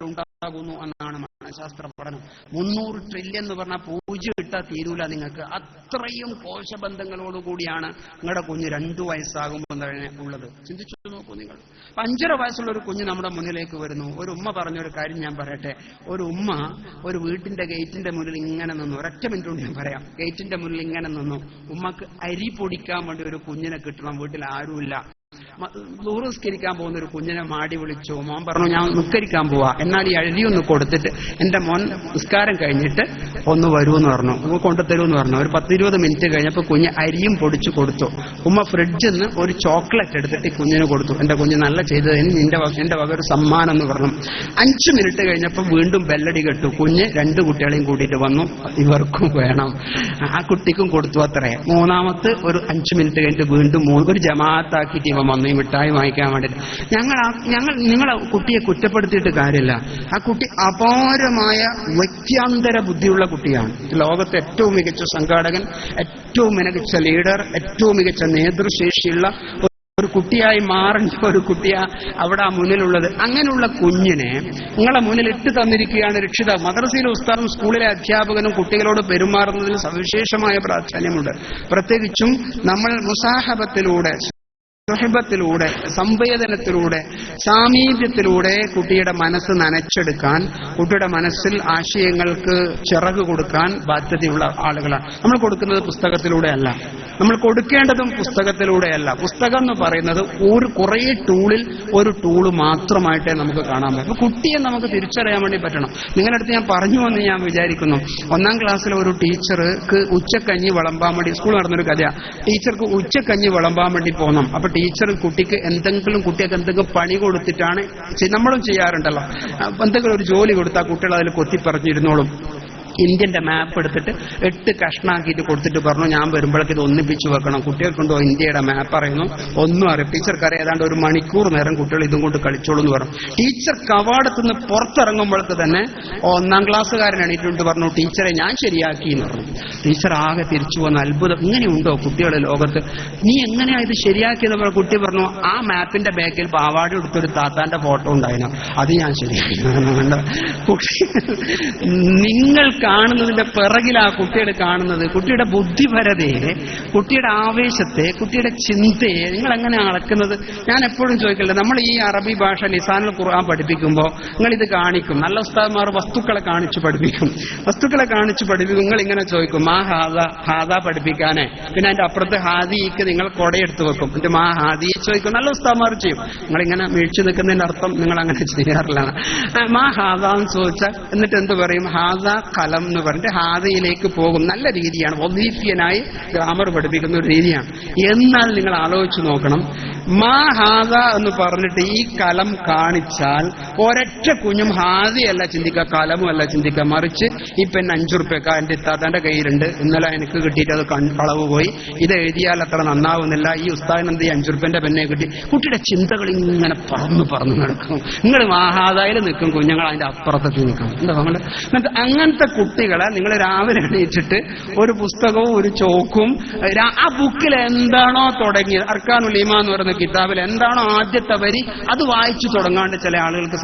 ഉണ്ടാകുന്നു എന്നാണ് മനഃശാസ്ത്ര പഠനം മുന്നൂറ് ട്രില്യൺ എന്ന് പറഞ്ഞാൽ പൂജ്യം ഇട്ടാൽ തീരൂല നിങ്ങൾക്ക്. അത്രയും കോശബന്ധങ്ങളോടുകൂടിയാണ് നിങ്ങളുടെ കുഞ്ഞ് രണ്ടു വയസ്സാകുമ്പോൾ തന്നെ ഉള്ളത്. ചിന്തിച്ചു നോക്കൂ നിങ്ങൾ. അഞ്ചര വയസ്സുള്ള ഒരു കുഞ്ഞ് നമ്മുടെ മുന്നിലേക്ക് വരുന്നു. ഒരു ഉമ്മ പറഞ്ഞൊരു കാര്യം ഞാൻ പറയട്ടെ. ഒരു ഉമ്മ ഒരു വീട്ടിന്റെ ഗേറ്റിന്റെ മുന്നിൽ ഇങ്ങനെ നിന്നു. ഒരൊറ്റ മിനിറ്റ് കൊണ്ട് ഞാൻ പറയാം. ഗേറ്റിന്റെ മുന്നിൽ ഇങ്ങനെ നിന്നു. ഉമ്മക്ക് അരി പൊടിക്കാൻ വേണ്ടി ഒരു കുഞ്ഞിനെ കിട്ടണം. വീട്ടിൽ ആരുമില്ല. ദൂരസ്കരിക്കാൻ പോകുന്ന ഒരു കുഞ്ഞിനെ മാടി വിളിച്ചു. മോൻ പറഞ്ഞു ഞാൻ നിസ്കരിക്കാൻ പോവാ. എന്നാൽ ഈ അഴുതി ഒന്ന് കൊടുത്തിട്ട് എന്റെ മോൻ നിസ്കാരം കഴിഞ്ഞിട്ട് ഒന്ന് വരുമെന്ന് പറഞ്ഞു. ഉമ്മ കൊണ്ടുതരൂന്ന് പറഞ്ഞു. ഒരു പത്തിരുപത് മിനിറ്റ് കഴിഞ്ഞപ്പോൾ കുഞ്ഞ് അരിയും പൊടിച്ചു കൊടുത്തു. ഉമ്മ ഫ്രിഡ്ജിൽ നിന്ന് ഒരു ചോക്ലേറ്റ് എടുത്തിട്ട് ഈ കുഞ്ഞിന് കൊടുത്തു. എന്റെ കുഞ്ഞ് നല്ല ചെയ്തതിന് നിന്റെ എന്റെ വക ഒരു സമ്മാനം എന്ന് പറഞ്ഞു. അഞ്ചു മിനിറ്റ് കഴിഞ്ഞപ്പോൾ വീണ്ടും ബെല്ലടി കെട്ടു. കുഞ്ഞ് രണ്ട് കുട്ടികളെയും കൂട്ടിയിട്ട് വന്നു. ഇവർക്കും വേണം. ആ കുട്ടിക്കും കൊടുത്തു അത്രേ. മൂന്നാമത്തെ ഒരു അഞ്ചു മിനിറ്റ് കഴിഞ്ഞിട്ട് വീണ്ടും ഒരു ജമാഅത്താക്കിയിട്ട് ഇവൻ വന്നു. ഈ മിഠായി വാങ്ങിക്കാൻ വേണ്ടിയിട്ട് ഞങ്ങൾ ഞങ്ങൾ നിങ്ങളെ കുട്ടിയെ കുറ്റപ്പെടുത്തിയിട്ട് കാര്യമില്ല. ആ കുട്ടി അപാരമായ വ്യക്യാന്തര ബുദ്ധിയുള്ള കുട്ടിയാണ്. ലോകത്തെ ഏറ്റവും മികച്ച സംഘാടകൻ ഏറ്റവും മികച്ച ലീഡർ ഏറ്റവും മികച്ച നേതൃശേഷിയുള്ള ഒരു കുട്ടിയായി മാറേണ്ട ഒരു കുട്ടിയാ അവിടെ ആ മുന്നിലുള്ളത്. അങ്ങനെയുള്ള കുഞ്ഞിനെ നിങ്ങളെ മുന്നിൽ ഇട്ട് തന്നിരിക്കുകയാണ് രക്ഷിത. മദ്രസയിലെ ഉസ്താദും സ്കൂളിലെ അധ്യാപകനും കുട്ടികളോട് പെരുമാറുന്നതിൽ സവിശേഷമായ പ്രാധാന്യമുണ്ട്. പ്രത്യേകിച്ചും നമ്മൾ മുസാഹബത്തിലൂടെ സുഹബത്തിലൂടെ സംവേദനത്തിലൂടെ സാമീപ്യത്തിലൂടെ കുട്ടിയുടെ മനസ്സ് നനച്ചെടുക്കാൻ കുട്ടിയുടെ മനസ്സിൽ ആശയങ്ങൾക്ക് ചിറക് കൊടുക്കാൻ ബാധ്യതയുള്ള ആളുകളാണ്. നമ്മൾ കൊടുക്കുന്നത് പുസ്തകത്തിലൂടെയല്ല. നമ്മൾ കൊടുക്കേണ്ടതും പുസ്തകത്തിലൂടെയല്ല. പുസ്തകം എന്ന് പറയുന്നത് ഒരു കുറേ ടൂളിൽ ഒരു ടൂൾ മാത്രമായിട്ടേ നമുക്ക് കാണാൻ പറ്റും. അപ്പൊ കുട്ടിയെ നമുക്ക് തിരിച്ചറിയാൻ വേണ്ടി പറ്റണം. നിങ്ങളുടെ അടുത്ത് ഞാൻ പറഞ്ഞു എന്ന് ഞാൻ വിചാരിക്കുന്നു. ഒന്നാം ക്ലാസ്സിലെ ഒരു ടീച്ചർക്ക് ഉച്ചക്കഞ്ഞി വിളമ്പാൻ വേണ്ടി സ്കൂൾ നടന്നൊരു കഥയാണ് ടീച്ചർക്ക് ഉച്ചക്കഞ്ഞി വിളമ്പാൻ വേണ്ടി പോകണം അപ്പൊ ടീച്ചർ കുട്ടിക്ക് എന്തെങ്കിലും കുട്ടികൾക്ക് എന്തെങ്കിലും പണി കൊടുത്തിട്ടാണ് നമ്മളും ചെയ്യാറുണ്ടല്ലോ. എന്തെങ്കിലും ഒരു ജോലി കൊടുത്താൽ കുട്ടികൾ അതിൽ കൊത്തിപ്പറഞ്ഞിരുന്നോളും. ഇന്ത്യന്റെ മാപ്പ് എടുത്തിട്ട് എട്ട് കഷ്ണാക്കിയിട്ട് കൊടുത്തിട്ട് പറഞ്ഞു ഞാൻ വരുമ്പോഴേക്ക് ഇത് ഒന്നിപ്പിച്ച് വെക്കണം. കുട്ടികൾക്കുണ്ടോ ഇന്ത്യയുടെ മാപ്പ് അറിയുന്നു ഒന്നും അറിയാം ടീച്ചർക്ക് ഏതാണ്ട് ഒരു മണിക്കൂർ നേരം കുട്ടികൾ ഇതും കൊണ്ട് കളിച്ചോളൂ എന്ന് പറഞ്ഞു. ടീച്ചർ കവാടത്തിൽ നിന്ന് പുറത്തിറങ്ങുമ്പോഴേക്ക് തന്നെ ഒന്നാം ക്ലാസ്സുകാരൻ എണീറ്റുകൊണ്ട് പറഞ്ഞു ടീച്ചറെ ഞാൻ ശരിയാക്കി എന്ന് പറഞ്ഞു. ടീച്ചർ ആകെ തിരിച്ചു വന്ന അത്ഭുതം. ഇങ്ങനെയുണ്ടോ കുട്ടികളെ ലോകത്ത്? നീ എങ്ങനെയാ ഇത് ശരിയാക്കിയെന്ന് പറഞ്ഞ കുട്ടി പറഞ്ഞു ആ മാപ്പിന്റെ ബാക്കിൽ പാവാടി എടുത്തൊരു താത്താന്റെ ഫോട്ടോ ഉണ്ടായിരുന്നു അത് ഞാൻ ശരിയാക്കി. നിങ്ങൾക്ക് കുട്ടി നിങ്ങൾ കാണുന്നതിന്റെ പിറകിൽ ആ കുട്ടികൾ കാണുന്നത്. കുട്ടിയുടെ ബുദ്ധിപരതയെ കുട്ടിയുടെ ആവേശത്തെ കുട്ടിയുടെ ചിന്തയെ നിങ്ങൾ എങ്ങനെ അളക്കുന്നത്? ഞാൻ എപ്പോഴും ചോദിക്കില്ല നമ്മൾ ഈ അറബി ഭാഷ നിസാനിൽ ഖുർആൻ പഠിപ്പിക്കുമ്പോൾ നിങ്ങൾ ഇത് കാണിക്കും. നല്ല ഉസ്താദ്മാർ വസ്തുക്കളെ കാണിച്ചു പഠിപ്പിക്കും. വസ്തുക്കളെ കാണിച്ചു പഠിപ്പിക്കും നിങ്ങൾ ഇങ്ങനെ ചോദിക്കും മാ ഹാദ ഹാദ പഠിപ്പിക്കാനേ? പിന്നെ അതിന്റെ അപ്പുറത്ത് ഹാദിക്ക് നിങ്ങൾ കൊടയെടുത്ത് വെക്കും. എന്റെ മാ ഹാദിയെ ചോദിക്കും. നല്ല ഉസ്താദ്മാർ ചെയ്യും. നിങ്ങൾ ഇങ്ങനെ വീഴ്ച നിൽക്കുന്നതിന്റെ അർത്ഥം നിങ്ങൾ അങ്ങനെ ചെയ്യാറില്ല മാ ഹാദ എന്ന് ചോദിച്ചാൽ എന്നിട്ട് എന്ത് പറയും? ഹാദ കലം എന്ന് പറഞ്ഞിട്ട് ഹാദയിലേക്ക് പോകും. നല്ല രീതിയാണ്. ഒന്നീഫ്യനായി ഗ്രാമർ പഠിപ്പിക്കുന്ന ഒരു രീതിയാണ്. എന്നാൽ നിങ്ങൾ ആലോചിച്ച് നോക്കണം. മാ ഹാദ എന്ന് പറഞ്ഞിട്ട് ഈ കലം കാണിച്ചാൽ ഒരൊറ്റ കുഞ്ഞും ഹാദിയല്ല ചിന്തിക്കുക കലമും അല്ല ചിന്തിക്കുക. മറിച്ച് ഇപ്പൊ അഞ്ചു റുപ്യക്ക എന്റെ ഇത്താത്തന്റെ കയ്യിലുണ്ട്. ഇന്നലെ എനിക്ക് കിട്ടിയിട്ട് അത് കളവ് പോയി. ഇത് എഴുതിയാൽ അത്ര നന്നാവുന്നില്ല. ഈ ഉസ്താദിന് എന്ത് ഈ അഞ്ചു റുപ്യന്റെ പെണ്ണെ കിട്ടി. കുട്ടിയുടെ ചിന്തകൾ ഇങ്ങനെ പറന്ന് പറന്ന് നടക്കും. നിങ്ങൾ മാഹാദായിൽ നിൽക്കും. കുഞ്ഞുങ്ങൾ അതിന്റെ അപ്പുറത്തേക്ക് നിൽക്കും. എന്താ നമ്മൾ അങ്ങനത്തെ കുട്ടികളെ നിങ്ങൾ രാവിലെ എണീറ്റിട്ട് ഒരു പുസ്തകവും ഒരു ചോക്കും ആ ബുക്കിൽ എന്താണോ തുടങ്ങിയത്. അർക്കാനുൽ ഈമാൻ എന്ന് പറയുന്ന കിതാബിൽ എന്താണോ ആദ്യത്തെ വരി അത് വായിച്ചു തുടങ്ങാണ്ട് ചില ആളുകൾക്ക്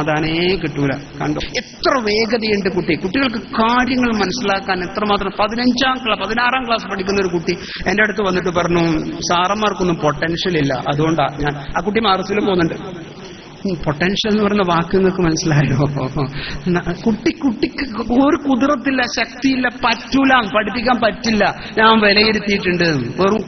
സമാധാനേ കിട്ടൂല. കണ്ടു? എത്ര വേഗതയുണ്ട് കുട്ടി. കുട്ടികൾക്ക് കാര്യങ്ങൾ മനസ്സിലാക്കാൻ എത്രമാത്രം പതിനഞ്ചാം ക്ലാസ് പതിനാറാം ക്ലാസ് പഠിക്കുന്ന ഒരു കുട്ടി എന്റെ അടുത്ത് വന്നിട്ട് പറഞ്ഞു സാറന്മാർക്കൊന്നും പൊട്ടൻഷ്യൽ ഇല്ല. അതുകൊണ്ടാ ഞാൻ ആ കുട്ടി മാർസിലും പോകുന്നുണ്ട്. പൊട്ടൻഷ്യൽ എന്ന് പറയുന്ന വാക്ക് നിങ്ങൾക്ക് മനസ്സിലായോ? കുട്ടി കുട്ടിക്ക് ഒരു കുതിരത്തില്ല ശക്തിയില്ല പറ്റൂല. പഠിപ്പിക്കാൻ പറ്റില്ല. ഞാൻ വിലയിരുത്തിയിട്ടുണ്ട്. വെറും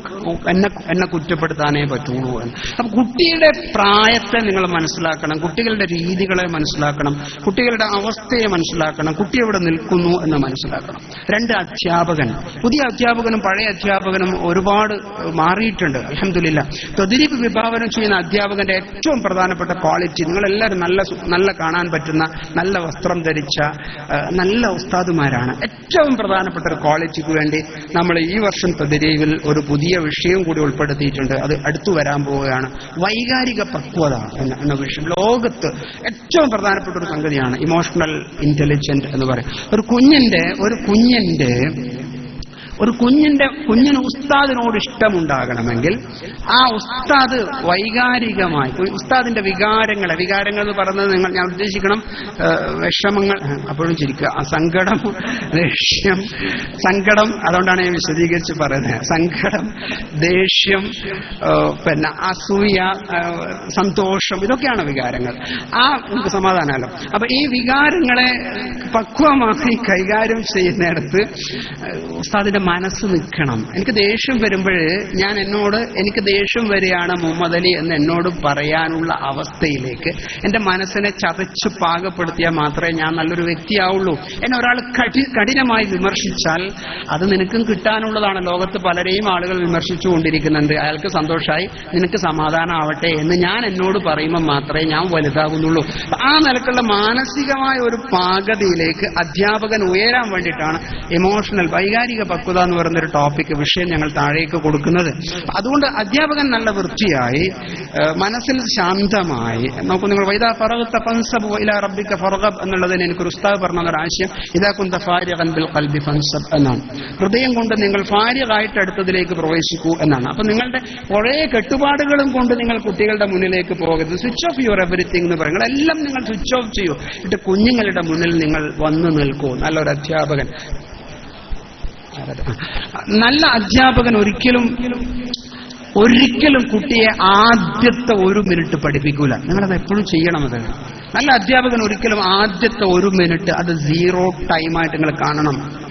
എന്നെ എന്നെ കുറ്റപ്പെടുത്താനേ പറ്റുള്ളൂ എന്ന്. അപ്പൊ കുട്ടിയുടെ പ്രായത്തെ നിങ്ങൾ മനസ്സിലാക്കണം. കുട്ടികളുടെ രീതികളെ മനസ്സിലാക്കണം. കുട്ടികളുടെ അവസ്ഥയെ മനസ്സിലാക്കണം. കുട്ടി എവിടെ നിൽക്കുന്നു എന്ന് മനസ്സിലാക്കണം. രണ്ട് അധ്യാപകൻ. പുതിയ അധ്യാപകനും പഴയ അധ്യാപകനും ഒരുപാട് മാറിയിട്ടുണ്ട്. അലഹമില്ല തൊതിരിപ്പ് വിഭാവനം ചെയ്യുന്ന അധ്യാപകന്റെ ഏറ്റവും പ്രധാനപ്പെട്ട നിങ്ങളെല്ലാവരും നല്ല നല്ല കാണാൻ പറ്റുന്ന നല്ല വസ്ത്രം ധരിച്ച നല്ല ഉസ്താദുമാരാണ്. ഏറ്റവും പ്രധാനപ്പെട്ട ഒരു ക്വാളിറ്റിക്ക് വേണ്ടി നമ്മൾ ഈ വർഷം തൊതിരിവിൽ ഒരു പുതിയ വിഷയം കൂടി ഉൾപ്പെടുത്തിയിട്ടുണ്ട്. അത് അടുത്തു വരാൻ പോവുകയാണ്. വൈകാരിക പക്വത എന്ന വിഷയം. ലോകത്ത് ഏറ്റവും പ്രധാനപ്പെട്ട ഒരു സംഗതിയാണ് ഇമോഷണൽ ഇന്റലിജന്റ് എന്ന് പറയും ഒരു കുഞ്ഞിന്റെ ഒരു കുഞ്ഞിന്റെ ഒരു കുഞ്ഞിന്റെ കുഞ്ഞിന് ഉസ്താദിനോട് ഇഷ്ടമുണ്ടാകണമെങ്കിൽ ആ ഉസ്താദ് വൈകാരികമായി ഉസ്താദിന്റെ വികാരങ്ങളെ വികാരങ്ങൾ എന്ന് പറയുന്നത് നിങ്ങൾ ഞാൻ ഉദ്ദേശിക്കണം വിഷമങ്ങൾ അപ്പോഴും ചിരിക്കുക. സങ്കടം ദേഷ്യം സങ്കടം അതുകൊണ്ടാണ് ഞാൻ വിശദീകരിച്ച് പറയുന്നത്. സങ്കടം ദേഷ്യം പിന്നെ അസൂയ സന്തോഷം ഇതൊക്കെയാണ് വികാരങ്ങൾ. ആ നമുക്ക് സമാധാനമല്ലോ. അപ്പൊ ഈ വികാരങ്ങളെ പക്വമായി കൈകാര്യം ചെയ്യുന്നിടത്ത് ഉസ്താദിന്റെ മനസ്സ് നിൽക്കണം. എനിക്ക് ദേഷ്യം വരുമ്പോൾ ഞാൻ എന്നോട് എനിക്ക് ദേഷ്യം വരികയാണ് മുഹമ്മദ് അലി എന്ന് എന്നോട് പറയാനുള്ള അവസ്ഥയിലേക്ക് എന്റെ മനസ്സിനെ ചതച്ച് പാകപ്പെടുത്തിയാൽ മാത്രമേ ഞാൻ നല്ലൊരു വ്യക്തിയാവുള്ളൂ. എന്നെ ഒരാൾ കഠി കഠിനമായി വിമർശിച്ചാൽ അത് നിനക്കും കിട്ടാനുള്ളതാണ്. ലോകത്ത് പലരെയും ആളുകൾ വിമർശിച്ചുകൊണ്ടിരിക്കുന്നുണ്ട്. അയാൾക്ക് സന്തോഷമായി നിനക്ക് സമാധാനമാവട്ടെ എന്ന് ഞാൻ എന്നോട് പറയുമ്പോൾ മാത്രമേ ഞാൻ വലുതാകുന്നുള്ളൂ. ആ നിലക്കുള്ള മാനസികമായ ഒരു പാകതയിലേക്ക് അധ്യാപകൻ ഉയരാൻ വേണ്ടിയിട്ടാണ് ഇമോഷണൽ വൈകാരിക പക്വത എന്ന് പറയുന്ന ഒരു ടോപ്പിക് വിഷയം ഞങ്ങൾ താഴേക്ക് കൊടുക്കുന്നത്. അതുകൊണ്ട് അധ്യാപകൻ നല്ല വൃത്തിയായി മനസ്സിൽ ശാന്തമായി. നോക്കൂ നിങ്ങൾ വൈദാ ഫറഗത്ത ഫൻസബ് ഇലാ റബ്ബിക്ക ഫറഗബ് എന്നുള്ളതിന് എനിക്ക് ഉസ്താദ് പറഞ്ഞ ഒരു ആശയം ഇതാ കുന്ത ഫാരിഖൻ ബിൽ ഖൽബി ഫൻസബ് എന്നാണ്. ഹൃദയം കൊണ്ട് നിങ്ങൾ ഫാരിഖായിട്ട് അടുത്തതിലേക്ക് പ്രവേശിക്കൂ എന്നാണ്. അപ്പൊ നിങ്ങളുടെ കുറേ കെട്ടുപാടുകളും കൊണ്ട് നിങ്ങൾ കുട്ടികളുടെ മുന്നിലേക്ക് പോകരുത്. സ്വിച്ച് ഓഫ് യുവർ എവറിത്തിങ് എന്ന് പറയുന്നത് എല്ലാം നിങ്ങൾ സ്വിച്ച് ഓഫ് ചെയ്യൂ. എന്നിട്ട് കുഞ്ഞുങ്ങളുടെ മുന്നിൽ നിങ്ങൾ വന്നു നിൽക്കൂ. നല്ലൊരു അധ്യാപകൻ. നല്ല അധ്യാപകൻ ഒരിക്കലും ഒരിക്കലും കുട്ടിയെ ആദ്യത്തെ ഒരു മിനിറ്റ് പഠിപ്പിക്കൂല. നിങ്ങളത് എപ്പോഴും ചെയ്യണം അത്. നല്ല അധ്യാപകൻ ഒരിക്കലും ആദ്യത്തെ ഒരു മിനിറ്റ് അത് സീറോ ടൈമായിട്ട് നിങ്ങൾ കാണണം.